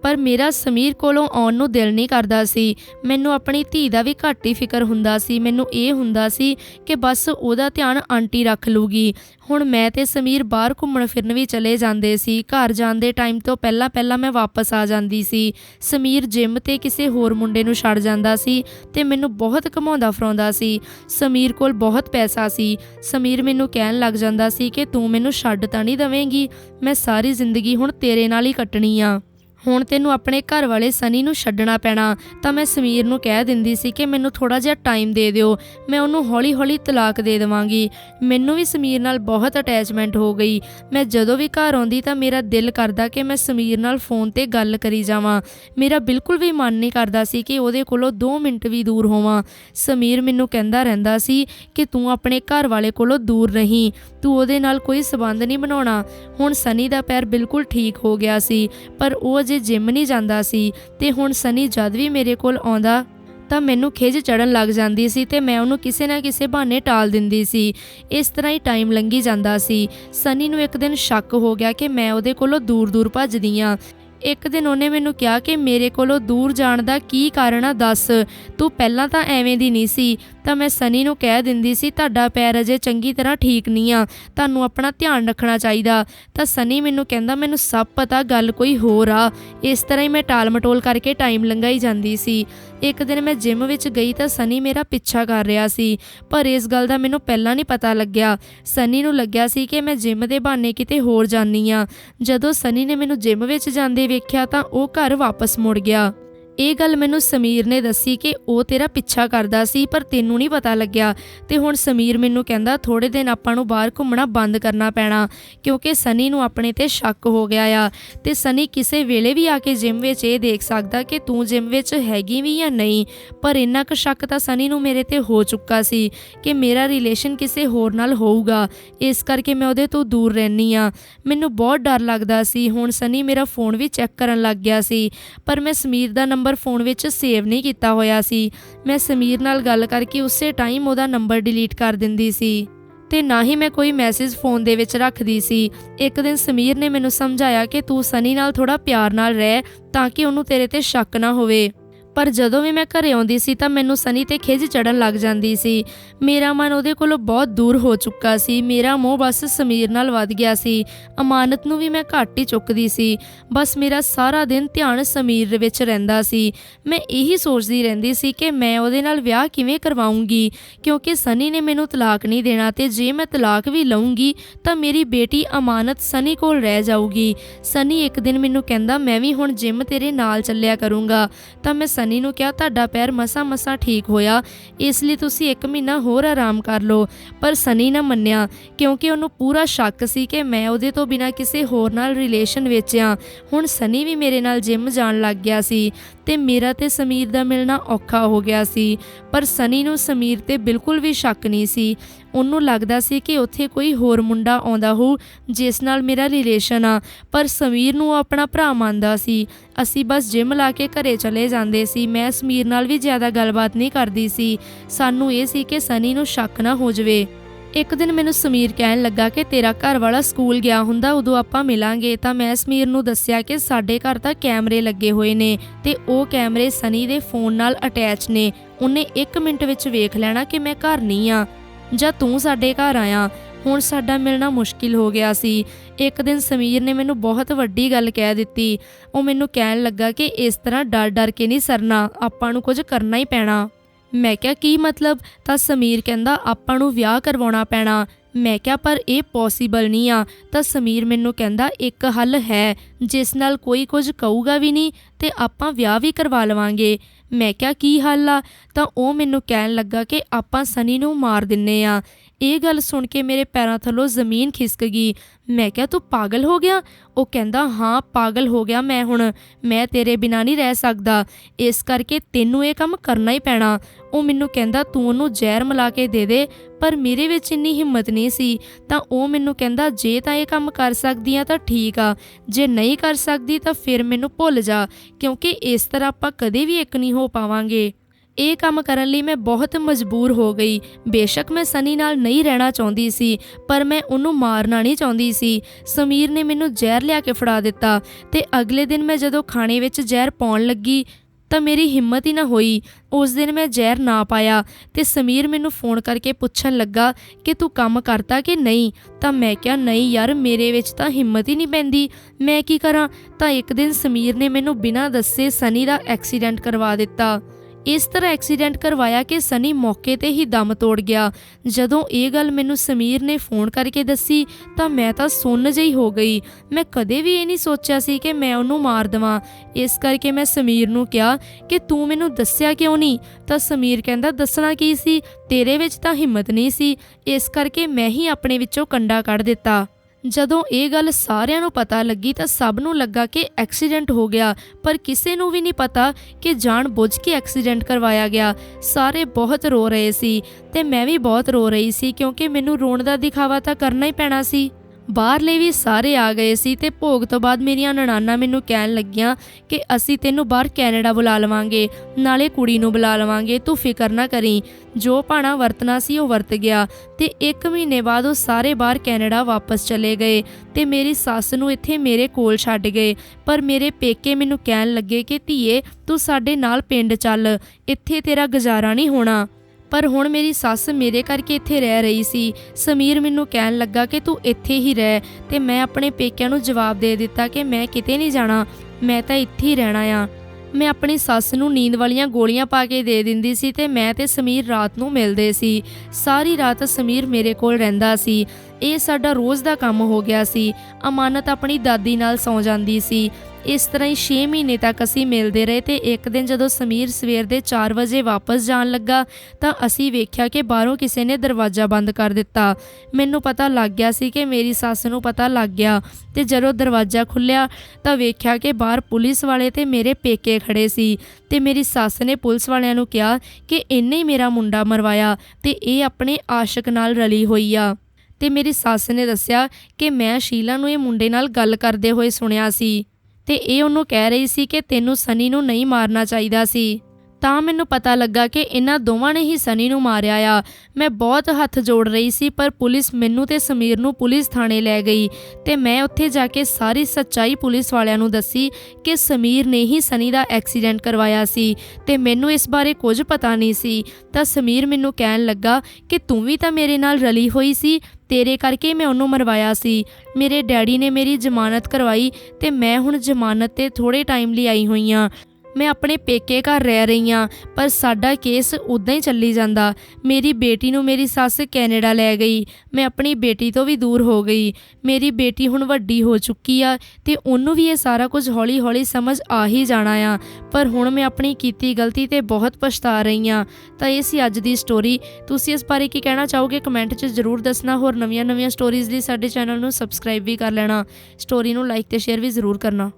ਪਰ ਮੇਰਾ ਸਮੀਰ ਕੋਲੋਂ ਆਉਣ ਨੂੰ ਦਿਲ ਨਹੀਂ ਕਰਦਾ ਸੀ। ਮੈਨੂੰ ਆਪਣੀ ਧੀ ਦਾ ਵੀ ਘੱਟ ਹੀ ਫਿਕਰ ਹੁੰਦਾ ਸੀ। ਮੈਨੂੰ ਇਹ ਹੁੰਦਾ ਸੀ ਕਿ ਬਸ ਉਹਦਾ ਧਿਆਨ ਆਂਟੀ ਰੱਖ ਲੂਗੀ ਹੁਣ ਮੈਂ ਤੇ ਸਮੀਰ ਬਾਹਰ ਘੁੰਮਣ ਫਿਰਨ ਵੀ ਚਲੇ ਜਾਂਦੇ ਸੀ। ਘਰ ਜਾਣ ਦੇ ਟਾਈਮ ਤੋਂ ਪਹਿਲਾਂ ਪਹਿਲਾਂ ਮੈਂ ਵਾਪਸ ਆ ਜਾਂਦੀ ਸੀ। ਸਮੀਰ ਜਿਮ ਤੇ ਕਿਸੇ ਹੋਰ ਮੁੰਡੇ ਨੂੰ ਛੱਡ ਜਾਂਦਾ ਸੀ ਤੇ ਮੈਨੂੰ ਬਹੁਤ ਘਮਾਉਂਦਾ ਫਰਾਉਂਦਾ ਸੀ। ਸਮੀਰ ਕੋਲ ਬਹੁਤ ਪੈਸਾ ਸੀ। ਸਮੀਰ ਮੈਨੂੰ ਕਹਿਣ ਲੱਗ ਜਾਂਦਾ ਸੀ ਕਿ ਤੂੰ ਮੈਨੂੰ ਛੱਡ ਤਾਂ ਨਹੀਂ ਦਵੇਂਗੀ। ਮੈਂ ਸਾਰੀ ਜ਼ਿੰਦਗੀ ਹੁਣ ਤੇਰੇ ਨਾਲ ਹੀ ਕੱਟਣੀ ਆ। ਹੁਣ ਤੈਨੂੰ ਆਪਣੇ ਘਰ ਵਾਲੇ ਸਨੀ ਨੂੰ ਛੱਡਣਾ ਪੈਣਾ। ਤਾਂ ਮੈਂ ਸਮੀਰ ਨੂੰ ਕਹਿ ਦਿੰਦੀ ਸੀ ਕਿ ਮੈਨੂੰ ਥੋੜਾ ਜਿਹਾ ਟਾਈਮ ਦੇ ਦਿਓ। ਮੈਂ ਉਹਨੂੰ ਹੌਲੀ-ਹੌਲੀ ਤਲਾਕ ਦੇ ਦੇਵਾਂਗੀ। ਮੈਨੂੰ ਵੀ ਸਮੀਰ ਨਾਲ ਬਹੁਤ ਅਟੈਚਮੈਂਟ ਹੋ ਗਈ। ਮੈਂ ਜਦੋਂ ਵੀ ਘਰ ਆਉਂਦੀ ਤਾਂ ਮੇਰਾ ਦਿਲ ਕਰਦਾ ਕਿ ਮੈਂ ਸਮੀਰ ਨਾਲ ਫੋਨ ਤੇ ਗੱਲ ਕਰੀ ਜਾਵਾਂ। ਮੇਰਾ ਬਿਲਕੁਲ ਵੀ ਮਨ ਨਹੀਂ ਕਰਦਾ ਸੀ ਕਿ ਉਹਦੇ ਕੋਲੋਂ 2 ਮਿੰਟ ਵੀ ਦੂਰ ਹੋਵਾਂ। ਸਮੀਰ ਮੈਨੂੰ ਕਹਿੰਦਾ ਰਹਿੰਦਾ ਸੀ ਕਿ ਤੂੰ ਆਪਣੇ ਘਰ ਵਾਲੇ ਕੋਲੋਂ ਦੂਰ ਰਹੀਂ। ਤੂੰ ਉਹਦੇ ਨਾਲ ਕੋਈ ਸਬੰਧ ਨਹੀਂ ਬਣਾਉਣਾ। ਹੁਣ ਸਨੀ ਦਾ ਪੈਰ ਬਿਲਕੁਲ ਠੀਕ ਹੋ ਗਿਆ ਸੀ, ਪਰ ਉਹ ਅਜੇ ਜਿਮ ਨਹੀਂ ਜਾਂਦਾ ਸੀ ਤੇ ਹੁਣ ਸਨੀ ਜਦ ਵੀ ਮੇਰੇ ਕੋਲ ਆਉਂਦਾ ਤਾਂ ਮੈਨੂੰ ਖਿਜ ਚੜਨ ਲੱਗ ਜਾਂਦੀ ਸੀ ਤੇ ਮੈਂ ਉਹਨੂੰ ਕਿਸੇ ਨਾ ਕਿਸੇ ਬਹਾਨੇ ਟਾਲ ਦਿੰਦੀ ਸੀ। ਇਸ ਤਰ੍ਹਾਂ ਹੀ ਟਾਈਮ ਲੰਘੀ ਜਾਂਦਾ ਸੀ। ਸਨੀ ਨੂੰ ਇੱਕ ਦਿਨ ਸ਼ੱਕ ਹੋ ਗਿਆ ਕਿ ਮੈਂ ਉਹਦੇ ਕੋਲੋਂ ਦੂਰ-ਦੂਰ ਭੱਜਦੀ ਆ। ਇੱਕ ਦਿਨ ਉਹਨੇ ਮੈਨੂੰ ਕਿਹਾ ਕਿ ਮੇਰੇ ਕੋਲੋਂ ਦੂਰ ਜਾਣ ਦਾ ਕੀ ਕਾਰਨ ਆ, ਦੱਸ। ਤੂੰ ਪਹਿਲਾਂ ਤਾਂ ਐਵੇਂ ਦੀ ਨਹੀਂ ਸੀ। ਤਾਂ ਮੈਂ ਸਨੀ ਨੂੰ ਕਹਿ ਦਿੰਦੀ ਸੀ, ਤੁਹਾਡਾ ਪੈਰ ਅਜੇ ਚੰਗੀ ਤਰ੍ਹਾਂ ਠੀਕ ਨਹੀਂ ਆ। ਤੁਹਾਨੂੰ ਆਪਣਾ ਧਿਆਨ ਰੱਖਣਾ ਚਾਹੀਦਾ। ਤਾਂ ਸਨੀ ਮੈਨੂੰ ਕਹਿੰਦਾ, ਮੈਨੂੰ ਸਭ ਪਤਾ, ਗੱਲ ਕੋਈ ਹੋਰ ਆ। ਇਸ ਤਰ੍ਹਾਂ ਹੀ ਮੈਂ ਟਾਲ ਮਟੋਲ ਕਰਕੇ ਟਾਈਮ ਲੰਘਾਈ ਜਾਂਦੀ ਸੀ। ਇੱਕ ਦਿਨ ਮੈਂ ਜਿਮ ਵਿੱਚ ਗਈ ਤਾਂ ਸਨੀ ਮੇਰਾ ਪਿੱਛਾ ਕਰ ਰਿਹਾ ਸੀ। ਪਰ ਇਸ ਗੱਲ ਦਾ ਮੈਨੂੰ ਪਹਿਲਾਂ ਨਹੀਂ ਪਤਾ ਲੱਗਿਆ। ਸਨੀ ਨੂੰ ਲੱਗਿਆ ਸੀ ਕਿ ਮੈਂ ਜਿਮ ਦੇ ਬਹਾਨੇ ਕਿਤੇ ਹੋਰ ਜਾਨੀ ਆ। ਜਦੋਂ ਸਨੀ ਨੇ ਮੈਨੂੰ ਜਿਮ ਵਿੱਚ ਜਾਂਦੇ ਵੇਖਿਆ ਤਾਂ ਉਹ ਘਰ ਵਾਪਸ ਮੁੜ ਗਿਆ। ਇਹ ਗੱਲ ਮੈਨੂੰ ਸਮੀਰ ਨੇ ਦੱਸੀ ਕਿ ਉਹ ਤੇਰਾ ਪਿੱਛਾ ਕਰਦਾ ਸੀ, ਪਰ ਤੈਨੂੰ ਨਹੀਂ ਪਤਾ ਲੱਗਿਆ। ਤੇ ਹੁਣ ਸਮੀਰ ਮੈਨੂੰ ਕਹਿੰਦਾ ਥੋੜੇ ਦਿਨ ਆਪਾਂ ਨੂੰ ਬਾਹਰ ਘੁੰਮਣਾ ਬੰਦ ਕਰਨਾ ਪੈਣਾ, ਕਿਉਂਕਿ ਸਨੀ ਨੂੰ ਆਪਣੇ ਤੇ ਸ਼ੱਕ ਹੋ ਗਿਆ ਆ। ਤੇ ਸਨੀ ਕਿਸੇ ਵੇਲੇ ਵੀ ਆ ਕੇ ਜਿਮ ਵਿੱਚ ਇਹ ਦੇਖ ਸਕਦਾ ਕਿ ਤੂੰ ਜਿਮ ਵਿੱਚ ਹੈਗੀ ਵੀ ਜਾਂ ਨਹੀਂ, ਪਰ ਇੰਨਾ ਕੁ ਸ਼ੱਕ ਤਾਂ ਸਨੀ ਨੂੰ ਮੇਰੇ ਤੇ ਹੋ ਚੁੱਕਾ ਸੀ ਕਿ ਮੇਰਾ ਰਿਲੇਸ਼ਨ ਕਿਸੇ ਹੋਰ ਨਾਲ ਹੋਊਗਾ। ਇਸ ਕਰਕੇ ਮੈਂ ਉਹਦੇ ਤੋਂ ਦੂਰ ਰਹਿਣੀ ਆ ਮੈਨੂੰ ਬਹੁਤ ਡਰ ਲੱਗਦਾ ਸੀ। ਹੁਣ ਸਨੀ ਮੇਰਾ ਫੋਨ ਵੀ ਚੈੱਕ ਕਰਨ ਲੱਗ ਗਿਆ ਸੀ। ਪਰ ਮੈਂ ਸਮੀਰ ਦਾ ਨੰਬਰ ਫੋਨ ਵਿੱਚ ਸੇਵ ਨਹੀਂ ਕੀਤਾ ਹੋਇਆ ਸੀ। ਮੈਂ ਸਮੀਰ ਨਾਲ ਗੱਲ ਕਰਕੇ ਉਸੇ ਟਾਈਮ ਉਹਦਾ ਨੰਬਰ ਡਿਲੀਟ ਕਰ ਦਿੰਦੀ ਸੀ। ਤੇ ਨਾ ਹੀ ਮੈਂ ਕੋਈ ਮੈਸੇਜ ਫੋਨ ਦੇ ਵਿੱਚ ਰੱਖਦੀ ਸੀ। ਇੱਕ ਦਿਨ ਸਮੀਰ ਨੇ ਮੈਨੂੰ ਸਮਝਾਇਆ ਕਿ ਤੂੰ ਸਨੀ ਨਾਲ ਥੋੜਾ ਪਿਆਰ ਨਾਲ ਰਹਿ ਤਾਂ ਕਿ ਉਹਨੂੰ ਤੇਰੇ ਤੇ ਸ਼ੱਕ ਨਾ ਹੋਵੇ। ਪਰ ਜਦੋਂ ਵੀ ਮੈਂ ਘਰੇ ਆਉਂਦੀ ਸੀ ਤਾਂ ਮੈਨੂੰ ਸਨੀ ਤੇ ਖਿਜ ਚੜਨ ਲੱਗ ਜਾਂਦੀ ਸੀ। ਮੇਰਾ ਮਨ ਉਹਦੇ ਕੋਲੋਂ ਬਹੁਤ ਦੂਰ ਹੋ ਚੁੱਕਾ ਸੀ। ਮੇਰਾ ਮੋਹ ਬਸ ਸਮੀਰ ਨਾਲ ਵੱਧ ਗਿਆ ਸੀ। ਅਮਾਨਤ ਨੂੰ ਵੀ ਮੈਂ ਘੱਟ ਹੀ ਚੁੱਕਦੀ ਸੀ। ਬਸ ਮੇਰਾ ਸਾਰਾ ਦਿਨ ਧਿਆਨ ਸਮੀਰ ਦੇ ਵਿੱਚ ਰਹਿੰਦਾ ਸੀ। ਮੈਂ ਇਹੀ ਸੋਚਦੀ ਰਹਿੰਦੀ ਸੀ ਕਿ ਮੈਂ ਉਹਦੇ ਨਾਲ ਵਿਆਹ ਕਿਵੇਂ ਕਰਵਾਉਂਗੀ, ਕਿਉਂਕਿ ਸਨੀ ਨੇ ਮੈਨੂੰ ਤਲਾਕ ਨਹੀਂ ਦੇਣਾ ਤੇ ਜੇ ਮੈਂ ਤਲਾਕ ਵੀ ਲਵਾਂਗੀ ਤਾਂ ਮੇਰੀ ਬੇਟੀ ਅਮਾਨਤ ਸਨੀ ਕੋਲ ਰਹਿ ਜਾਊਗੀ। ਸਨੀ ਇੱਕ ਦਿਨ ਮੈਨੂੰ ਕਹਿੰਦਾ, ਮੈਂ ਵੀ ਹੁਣ ਜਿਮ ਤੇਰੇ ਨਾਲ ਚੱਲਿਆ ਕਰੂੰਗਾ। ਤਾਂ ਮੈਂ ਸਨੀ ਨੂੰ ਕਿਹਾ, ਤੁਹਾਡਾ ਪੈਰ ਮਸਾ ਮਸਾ ਠੀਕ ਹੋਇਆ। ਇਸ ਲਈ ਤੁਸੀਂ 1 ਮਹੀਨਾ ਹੋਰ ਆਰਾਮ ਕਰ ਲਓ। ਪਰ ਸਨੀ ਨਾ ਮੰਨਿਆ, ਕਿਉਂਕਿ ਉਹਨੂੰ ਪੂਰਾ ਸ਼ੱਕ ਸੀ ਕਿ ਮੈਂ ਉਹਦੇ ਤੋਂ ਬਿਨਾ ਕਿਸੇ ਹੋਰ ਨਾਲ ਰਿਲੇਸ਼ਨ ਵਿੱਚ ਆ। ਹੁਣ ਸਨੀ ਵੀ ਮੇਰੇ ਨਾਲ ਜਿਮ ਜਾਣ ਲੱਗ ਗਿਆ ਸੀ ਤੇ ਮੇਰਾ ਤੇ ਸਮੀਰ ਦਾ ਮਿਲਣਾ ਔਖਾ ਹੋ ਗਿਆ ਸੀ। ਪਰ ਸਨੀ ਨੂੰ ਸਮੀਰ ਤੇ ਬਿਲਕੁਲ ਵੀ ਸ਼ੱਕ ਨਹੀਂ ਸੀ। ਉਹਨੂੰ ਲੱਗਦਾ ਸੀ ਕਿ ਉੱਥੇ ਕੋਈ ਹੋਰ ਮੁੰਡਾ ਆਉਂਦਾ ਹੋ ਜਿਸ ਨਾਲ ਮੇਰਾ ਰਿਲੇਸ਼ਨ ਆ। ਪਰ ਸਮੀਰ ਨੂੰ ਉਹ ਆਪਣਾ ਭਰਾ ਮੰਨਦਾ ਸੀ। ਅਸੀਂ ਬਸ ਜਿਮ ਲਾ ਕੇ ਘਰੇ ਚਲੇ ਜਾਂਦੇ ਸੀ। ਮੈਂ ਸਮੀਰ ਨਾਲ ਵੀ ਜ਼ਿਆਦਾ ਗੱਲਬਾਤ ਨਹੀਂ ਕਰਦੀ ਸੀ। ਸਾਨੂੰ ਇਹ ਸੀ ਕਿ ਸਨੀ ਨੂੰ ਸ਼ੱਕ ਨਾ ਹੋ ਜਾਵੇ। ਇੱਕ ਦਿਨ ਮੈਨੂੰ ਸਮੀਰ ਕਹਿਣ ਲੱਗਾ ਕਿ ਤੇਰਾ ਘਰ ਵਾਲਾ ਸਕੂਲ ਗਿਆ ਹੁੰਦਾ, ਉਦੋਂ ਆਪਾਂ ਮਿਲਾਂਗੇ। ਤਾਂ ਮੈਂ ਸਮੀਰ ਨੂੰ ਦੱਸਿਆ ਕਿ ਸਾਡੇ ਘਰ ਤਾਂ ਕੈਮਰੇ ਲੱਗੇ ਹੋਏ ਨੇ ਤੇ ਉਹ ਕੈਮਰੇ ਸਨੀ ਦੇ ਫੋਨ ਨਾਲ ਅਟੈਚ ਨੇ। ਉਹਨੇ 1 ਮਿੰਟ ਵਿੱਚ ਵੇਖ ਲੈਣਾ ਕਿ ਮੈਂ ਘਰ ਨਹੀਂ ਆ। ਜਾਂ ਤੂੰ ਸਾਡੇ ਘਰ ਆਇਆ, ਹੁਣ ਸਾਡਾ ਮਿਲਣਾ ਮੁਸ਼ਕਿਲ ਹੋ ਗਿਆ ਸੀ। ਇੱਕ ਦਿਨ ਸਮੀਰ ਨੇ ਮੈਨੂੰ ਬਹੁਤ ਵੱਡੀ ਗੱਲ ਕਹਿ ਦਿੱਤੀ। ਉਹ ਮੈਨੂੰ ਕਹਿਣ ਲੱਗਾ ਕਿ ਇਸ ਤਰ੍ਹਾਂ ਡਰ ਡਰ ਕੇ ਨਹੀਂ ਸਰਨਾ, ਆਪਾਂ ਨੂੰ ਕੁਝ ਕਰਨਾ ਹੀ ਪੈਣਾ। ਮੈਂ ਕਿਹਾ, ਕੀ ਮਤਲਬ? ਤਾਂ ਸਮੀਰ ਕਹਿੰਦਾ, ਆਪਾਂ ਨੂੰ ਵਿਆਹ ਕਰਵਾਉਣਾ ਪੈਣਾ। ਮੈਂ ਕਿਹਾ, ਪਰ ਇਹ ਪੋਸੀਬਲ ਨਹੀਂ ਆ। ਤਾਂ ਸਮੀਰ ਮੈਨੂੰ ਕਹਿੰਦਾ, ਇੱਕ ਹੱਲ ਹੈ। ਜਿਸ ਨਾਲ ਕੋਈ ਕੁਝ ਕਹੂਗਾ ਵੀ ਨਹੀਂ ਤੇ ਆਪਾਂ ਵਿਆਹ ਵੀ ਕਰਵਾ ਲਵਾਂਗੇ। ਮੈਂ ਕਿਹਾ, ਕੀ ਹਾਲ ਆ? ਤਾਂ ਉਹ ਮੈਨੂੰ ਕਹਿਣ ਲੱਗਾ ਕਿ ਆਪਾਂ ਸਨੀ ਨੂੰ ਮਾਰ ਦਿੰਨੇ ਆ। ਇਹ ਗੱਲ ਸੁਣ ਕੇ ਮੇਰੇ ਪੈਰਾਂ ਥੱਲੋਂ ਜ਼ਮੀਨ ਖਿਸਕ ਗਈ। ਮੈਂ ਕਿਹਾ, ਤੂੰ ਪਾਗਲ ਹੋ ਗਿਆ? ਉਹ ਕਹਿੰਦਾ, ਹਾਂ, ਪਾਗਲ ਹੋ ਗਿਆ ਮੈਂ ਹੁਣ। ਮੈਂ ਤੇਰੇ ਬਿਨਾਂ ਨਹੀਂ ਰਹਿ ਸਕਦਾ। ਇਸ ਕਰਕੇ ਤੈਨੂੰ ਇਹ ਕੰਮ ਕਰਨਾ ਹੀ ਪੈਣਾ। ਉਹ ਮੈਨੂੰ ਕਹਿੰਦਾ, ਤੂੰ ਉਹਨੂੰ ਜ਼ਹਿਰ ਮਿਲਾ ਕੇ ਦੇ ਦੇ, ਪਰ ਮੇਰੇ ਵਿੱਚ ਇੰਨੀ ਹਿੰਮਤ ਨਹੀਂ ਸੀ। ਤਾਂ ਉਹ ਮੈਨੂੰ ਕਹਿੰਦਾ, ਜੇ ਤਾਂ ਇਹ ਕੰਮ ਕਰ ਸਕਦੀ ਆ ਤਾਂ ਠੀਕ ਆ। ਜੇ ਨਹੀਂ ਕਰ ਸਕਦੀ ਤਾਂ ਫਿਰ ਮੈਨੂੰ ਭੁੱਲ ਜਾ, ਕਿਉਂਕਿ ਇਸ ਤਰ੍ਹਾਂ ਆਪਾਂ ਕਦੇ ਵੀ ਇੱਕ ਨਹੀਂ ਹੋ ਪਾਵਾਂਗੇ। ਇਹ ਕੰਮ ਕਰਨ ਲਈ ਮੈਂ ਬਹੁਤ ਮਜਬੂਰ ਹੋ ਗਈ। ਬੇਸ਼ੱਕ ਮੈਂ ਸਨੀ ਨਾਲ ਨਹੀਂ ਰਹਿਣਾ ਚਾਹੁੰਦੀ ਸੀ, ਪਰ ਮੈਂ ਉਹਨੂੰ ਮਾਰਨਾ ਨਹੀਂ ਚਾਹੁੰਦੀ ਸੀ। ਸਮੀਰ ਨੇ ਮੈਨੂੰ ਜ਼ਹਿਰ ਲਿਆ ਕੇ ਫੜਾ ਦਿੱਤਾ ਤੇ ਅਗਲੇ ਦਿਨ ਮੈਂ ਜਦੋਂ ਖਾਣੇ ਵਿੱਚ ਜ਼ਹਿਰ ਪਾਉਣ ਲੱਗੀ ਤਾਂ ਮੇਰੀ ਹਿੰਮਤ ਹੀ ਨਾ ਹੋਈ। ਉਸ ਦਿਨ ਮੈਂ ਜ਼ਹਿਰ ਨਾ ਪਾਇਆ ਤੇ ਸਮੀਰ ਮੈਨੂੰ ਫੋਨ ਕਰਕੇ ਪੁੱਛਣ ਲੱਗਾ ਕਿ ਤੂੰ ਕੰਮ ਕਰਤਾ ਕਿ ਨਹੀਂ? ਤਾਂ ਮੈਂ ਕਿਹਾ, ਨਹੀਂ ਯਾਰ, ਮੇਰੇ ਵਿੱਚ ਤਾਂ ਹਿੰਮਤ ਹੀ ਨਹੀਂ ਪੈਂਦੀ। ਮੈਂ ਕੀ ਕਰਾਂ? ਤਾਂ ਇੱਕ ਦਿਨ ਸਮੀਰ ਨੇ ਮੈਨੂੰ ਬਿਨਾਂ ਦੱਸੇ ਸਨੀ ਦਾ ਐਕਸੀਡੈਂਟ ਕਰਵਾ ਦਿੱਤਾ। ਇਸ ਤਰ੍ਹਾਂ ਐਕਸੀਡੈਂਟ ਕਰਵਾਇਆ ਕਿ ਸਨੀ ਮੌਕੇ ਤੇ ਹੀ ਦਮ ਤੋੜ ਗਿਆ। ਜਦੋਂ ਇਹ ਗੱਲ ਮੈਨੂੰ ਸਮੀਰ ਨੇ ਫੋਨ ਕਰਕੇ ਦੱਸੀ, ਤਾਂ ਮੈਂ ਤਾਂ ਸੁੰਨ ਜਿਹੀ ਹੋ ਗਈ। ਮੈਂ ਕਦੇ ਵੀ ਇਹ ਨਹੀਂ ਸੋਚਿਆ ਸੀ ਕਿ ਮੈਂ ਉਹਨੂੰ ਮਾਰ ਦੇਵਾਂ। ਇਸ ਕਰਕੇ ਮੈਂ ਸਮੀਰ ਨੂੰ ਕਿਹਾ ਕਿ ਤੂੰ ਮੈਨੂੰ ਦੱਸਿਆ ਕਿਉਂ ਨਹੀਂ? ਤਾਂ ਸਮੀਰ ਕਹਿੰਦਾ, ਦੱਸਣਾ ਕੀ ਸੀ? ਤੇਰੇ ਵਿੱਚ ਤਾਂ ਹਿੰਮਤ ਨਹੀਂ ਸੀ। ਇਸ ਕਰਕੇ ਮੈਂ ਹੀ ਆਪਣੇ ਵਿੱਚੋਂ ਕੰਡਾ ਕੱਢ ਦਿੱਤਾ। ਜਦੋਂ ਇਹ ਗੱਲ ਸਾਰਿਆਂ ਨੂੰ ਪਤਾ ਲੱਗੀ ਤਾਂ ਸਭ ਨੂੰ ਲੱਗਾ ਕਿ ਐਕਸੀਡੈਂਟ ਹੋ ਗਿਆ, ਪਰ ਕਿਸੇ ਨੂੰ ਵੀ ਨਹੀਂ ਪਤਾ ਕਿ ਜਾਣ ਬੁੱਝ ਕੇ ਐਕਸੀਡੈਂਟ ਕਰਵਾਇਆ ਗਿਆ। ਸਾਰੇ ਬਹੁਤ ਰੋ ਰਹੇ ਸੀ ਤੇ ਮੈਂ ਵੀ ਬਹੁਤ ਰੋ ਰਹੀ ਸੀ ਕਿਉਂਕਿ ਮੈਨੂੰ ਰੋਣ ਦਾ ਦਿਖਾਵਾ ਤਾਂ ਕਰਨਾ ਹੀ ਪੈਣਾ ਸੀ। ਬਾਹਰਲੇ ਵੀ ਸਾਰੇ ਆ ਗਏ ਸੀ ਤੇ ਭੋਗ ਤੋਂ ਬਾਅਦ ਮੇਰੀਆਂ ਨਨਾਨਾ ਮੈਨੂੰ ਕਹਿਣ ਲੱਗੀਆਂ ਕਿ ਅਸੀਂ ਤੈਨੂੰ ਬਾਹਰ ਕੈਨੇਡਾ ਬੁਲਾ ਲਵਾਂਗੇ, ਨਾਲੇ ਕੁੜੀ ਨੂੰ ਬੁਲਾ ਲਵਾਂਗੇ, ਤੂੰ ਫਿਕਰ ਨਾ ਕਰੀ। ਜੋ ਭਾਣਾ ਵਰਤਣਾ ਸੀ ਉਹ ਵਰਤ ਗਿਆ ਤੇ 1 ਮਹੀਨੇ ਬਾਅਦ ਉਹ ਸਾਰੇ ਬਾਹਰ ਕੈਨੇਡਾ ਵਾਪਸ ਚਲੇ ਗਏ ਤੇ ਮੇਰੀ ਸੱਸ ਨੂੰ ਇੱਥੇ ਮੇਰੇ ਕੋਲ ਛੱਡ ਗਏ। ਪਰ ਮੇਰੇ ਪੇਕੇ ਮੈਨੂੰ ਕਹਿਣ ਲੱਗੇ ਕਿ, ਧੀਏ, ਤੂੰ ਸਾਡੇ ਨਾਲ ਪਿੰਡ ਚੱਲ, ਇੱਥੇ ਤੇਰਾ ਗੁਜ਼ਾਰਾ ਨਹੀਂ ਹੋਣਾ। ਪਰ ਹੁਣ ਮੇਰੀ ਸੱਸ ਮੇਰੇ ਕਰਕੇ ਇੱਥੇ ਰਹਿ ਰਹੀ ਸੀ। ਸਮੀਰ ਮੈਨੂੰ ਕਹਿਣ ਲੱਗਾ ਕਿ ਤੂੰ ਇੱਥੇ ਹੀ ਰਹਿ ਤੇ ਮੈਂ ਆਪਣੇ ਪੇਕਿਆਂ ਨੂੰ ਜਵਾਬ ਦੇ ਦਿੱਤਾ ਕਿ ਮੈਂ ਕਿਤੇ ਨਹੀਂ ਜਾਣਾ, ਮੈਂ ਤਾਂ ਇੱਥੇ ਹੀ ਰਹਿਣਾ ਆ। ਮੈਂ ਆਪਣੀ ਸੱਸ ਨੂੰ ਨੀਂਦ ਵਾਲੀਆਂ ਗੋਲੀਆਂ ਪਾ ਕੇ ਦੇ ਦਿੰਦੀ ਸੀ ਤੇ ਮੈਂ ਤੇ ਸਮੀਰ ਰਾਤ ਨੂੰ ਮਿਲਦੇ ਸੀ। ਸਾਰੀ ਰਾਤ ਸਮੀਰ ਮੇਰੇ ਕੋਲ ਰਹਿੰਦਾ ਸੀ। ਇਹ ਸਾਡਾ ਰੋਜ਼ ਦਾ ਕੰਮ ਹੋ ਗਿਆ ਸੀ। ਅਮਾਨਤ ਆਪਣੀ ਦਾਦੀ ਨਾਲ ਸੌ ਜਾਂਦੀ ਸੀ। ਇਸ ਤਰ੍ਹਾਂ ਹੀ 6 ਮਹੀਨੇ ਤੱਕ ਅਸੀਂ ਮਿਲਦੇ ਰਹੇ ਤੇ ਇੱਕ ਦਿਨ ਜਦੋਂ ਸਮੀਰ ਸਵੇਰ ਦੇ 4 ਵਜੇ ਵਾਪਸ ਜਾਣ ਲੱਗਾ ਤਾਂ ਅਸੀਂ ਵੇਖਿਆ ਕਿ ਬਾਹਰੋਂ ਕਿਸੇ ਨੇ ਦਰਵਾਜ਼ਾ ਬੰਦ ਕਰ ਦਿੱਤਾ। ਮੈਨੂੰ ਪਤਾ ਲੱਗ ਗਿਆ ਸੀ ਕਿ ਮੇਰੀ ਸੱਸ ਨੂੰ ਪਤਾ ਲੱਗ ਗਿਆ ਤੇ ਜਦੋਂ ਦਰਵਾਜ਼ਾ ਖੁੱਲਿਆ ਤਾਂ ਵੇਖਿਆ ਕਿ ਬਾਹਰ ਪੁਲਿਸ ਵਾਲੇ ਤੇ ਮੇਰੇ ਪੇਕੇ ਖੜੇ ਸੀ ਤੇ ਮੇਰੀ ਸੱਸ ਨੇ ਪੁਲਿਸ ਵਾਲਿਆਂ ਨੂੰ ਕਿਹਾ ਕਿ ਇਹਨੇ ਹੀ ਮੇਰਾ ਮੁੰਡਾ ਮਰਵਾਇਆ ਤੇ ਇਹ ਆਪਣੇ ਆਸ਼ਿਕ ਨਾਲ ਰਲੀ ਹੋਈ ਆ। ਤੇ ਮੇਰੀ ਸੱਸ ਨੇ ਦੱਸਿਆ ਕਿ ਮੈਂ ਸ਼ੀਲਾ ਨੂੰ ਇਹ ਮੁੰਡੇ ਨਾਲ ਗੱਲ ਕਰਦੇ ਹੋਏ ਸੁਣਿਆ ਸੀ। ਤੇ ਇਹ ਉਹਨੂੰ ਕਹਿ ਰਹੀ ਸੀ ਕਿ ਤੈਨੂੰ ਸਨੀ ਨੂੰ ਨਹੀਂ ਮਾਰਨਾ ਚਾਹੀਦਾ ਸੀ। ਤਾਂ ਮੈਨੂੰ ਪਤਾ ਲੱਗਾ ਕਿ ਇਹਨਾਂ ਦੋਵਾਂ ਨੇ ਹੀ ਸਨੀ ਨੂੰ ਮਾਰਿਆ ਆ। ਮੈਂ ਬਹੁਤ ਹੱਥ ਜੋੜ ਰਹੀ ਸੀ, ਪਰ ਪੁਲਿਸ ਮੈਨੂੰ ਤੇ ਸਮੀਰ ਨੂੰ ਪੁਲਿਸ ਥਾਣੇ ਲੈ ਗਈ ਤੇ ਮੈਂ ਉੱਥੇ ਜਾ ਕੇ ਸਾਰੀ ਸੱਚਾਈ ਪੁਲਿਸ ਵਾਲਿਆਂ ਨੂੰ ਦੱਸੀ ਕਿ ਸਮੀਰ ਨੇ ਹੀ ਸਨੀ ਦਾ ਐਕਸੀਡੈਂਟ ਕਰਵਾਇਆ ਸੀ ਤੇ ਮੈਨੂੰ ਇਸ ਬਾਰੇ ਕੁਝ ਪਤਾ ਨਹੀਂ ਸੀ। ਤਾਂ ਸਮੀਰ ਮੈਨੂੰ ਕਹਿਣ ਲੱਗਾ ਕਿ ਤੂੰ ਵੀ ਤਾਂ ਮੇਰੇ ਨਾਲ ਰਲੀ ਹੋਈ ਸੀ, ਤੇਰੇ ਕਰਕੇ ਮੈਂ ਉਹਨੂੰ ਮਰਵਾਇਆ ਸੀ। ਮੇਰੇ ਡੈਡੀ ਨੇ ਮੇਰੀ ਜ਼ਮਾਨਤ ਕਰਵਾਈ ਤੇ ਮੈਂ ਹੁਣ ਜ਼ਮਾਨਤ ਤੇ ਥੋੜੇ ਟਾਈਮ ਲਈ ਆਈ ਹੋਈ ਹਾਂ ਮੈਂ ਆਪਣੇ ਪੇਕੇ ਘਰ ਰਹਿ ਰਹੀ ਹਾਂ, ਪਰ ਸਾਡਾ ਕੇਸ ਉਦਾਂ ਹੀ ਚੱਲੀ ਜਾਂਦਾ। ਮੇਰੀ ਬੇਟੀ ਨੂੰ ਮੇਰੀ ਸੱਸ ਕੈਨੇਡਾ ਲੈ ਗਈ। ਮੈਂ ਆਪਣੀ ਬੇਟੀ ਤੋਂ ਵੀ ਦੂਰ ਹੋ ਗਈ। ਮੇਰੀ ਬੇਟੀ ਹੁਣ ਵੱਡੀ ਹੋ ਚੁੱਕੀ ਆ ਤੇ ਉਹਨੂੰ ਵੀ ਇਹ ਸਾਰਾ ਕੁਝ ਹੌਲੀ-ਹੌਲੀ ਸਮਝ ਆ ਹੀ ਜਾਣਾ ਆ। ਪਰ ਹੁਣ ਮੈਂ ਆਪਣੀ ਕੀਤੀ ਗਲਤੀ ਤੇ ਬਹੁਤ ਪਛਤਾ ਰਹੀ ਹਾਂ। ਤਾਂ ਇਹ ਸੀ ਅੱਜ ਦੀ ਸਟੋਰੀ ਤੁਸੀਂ ਇਸ ਬਾਰੇ ਕੀ ਕਹਿਣਾ ਚਾਹੋਗੇ? ਕਮੈਂਟ 'ਚ ਜ਼ਰੂਰ ਦੱਸਣਾ। ਹੋਰ ਨਵੀਆਂ-ਨਵੀਆਂ ਸਟੋਰੀਜ਼ ਲਈ ਸਾਡੇ ਚੈਨਲ ਨੂੰ ਸਬਸਕ੍ਰਾਈਬ ਵੀ ਕਰ ਲੈਣਾ। ਸਟੋਰੀ ਨੂੰ ਲਾਈਕ ਤੇ ਸ਼ੇਅਰ ਵੀ ਜ਼ਰੂਰ ਕਰਨਾ।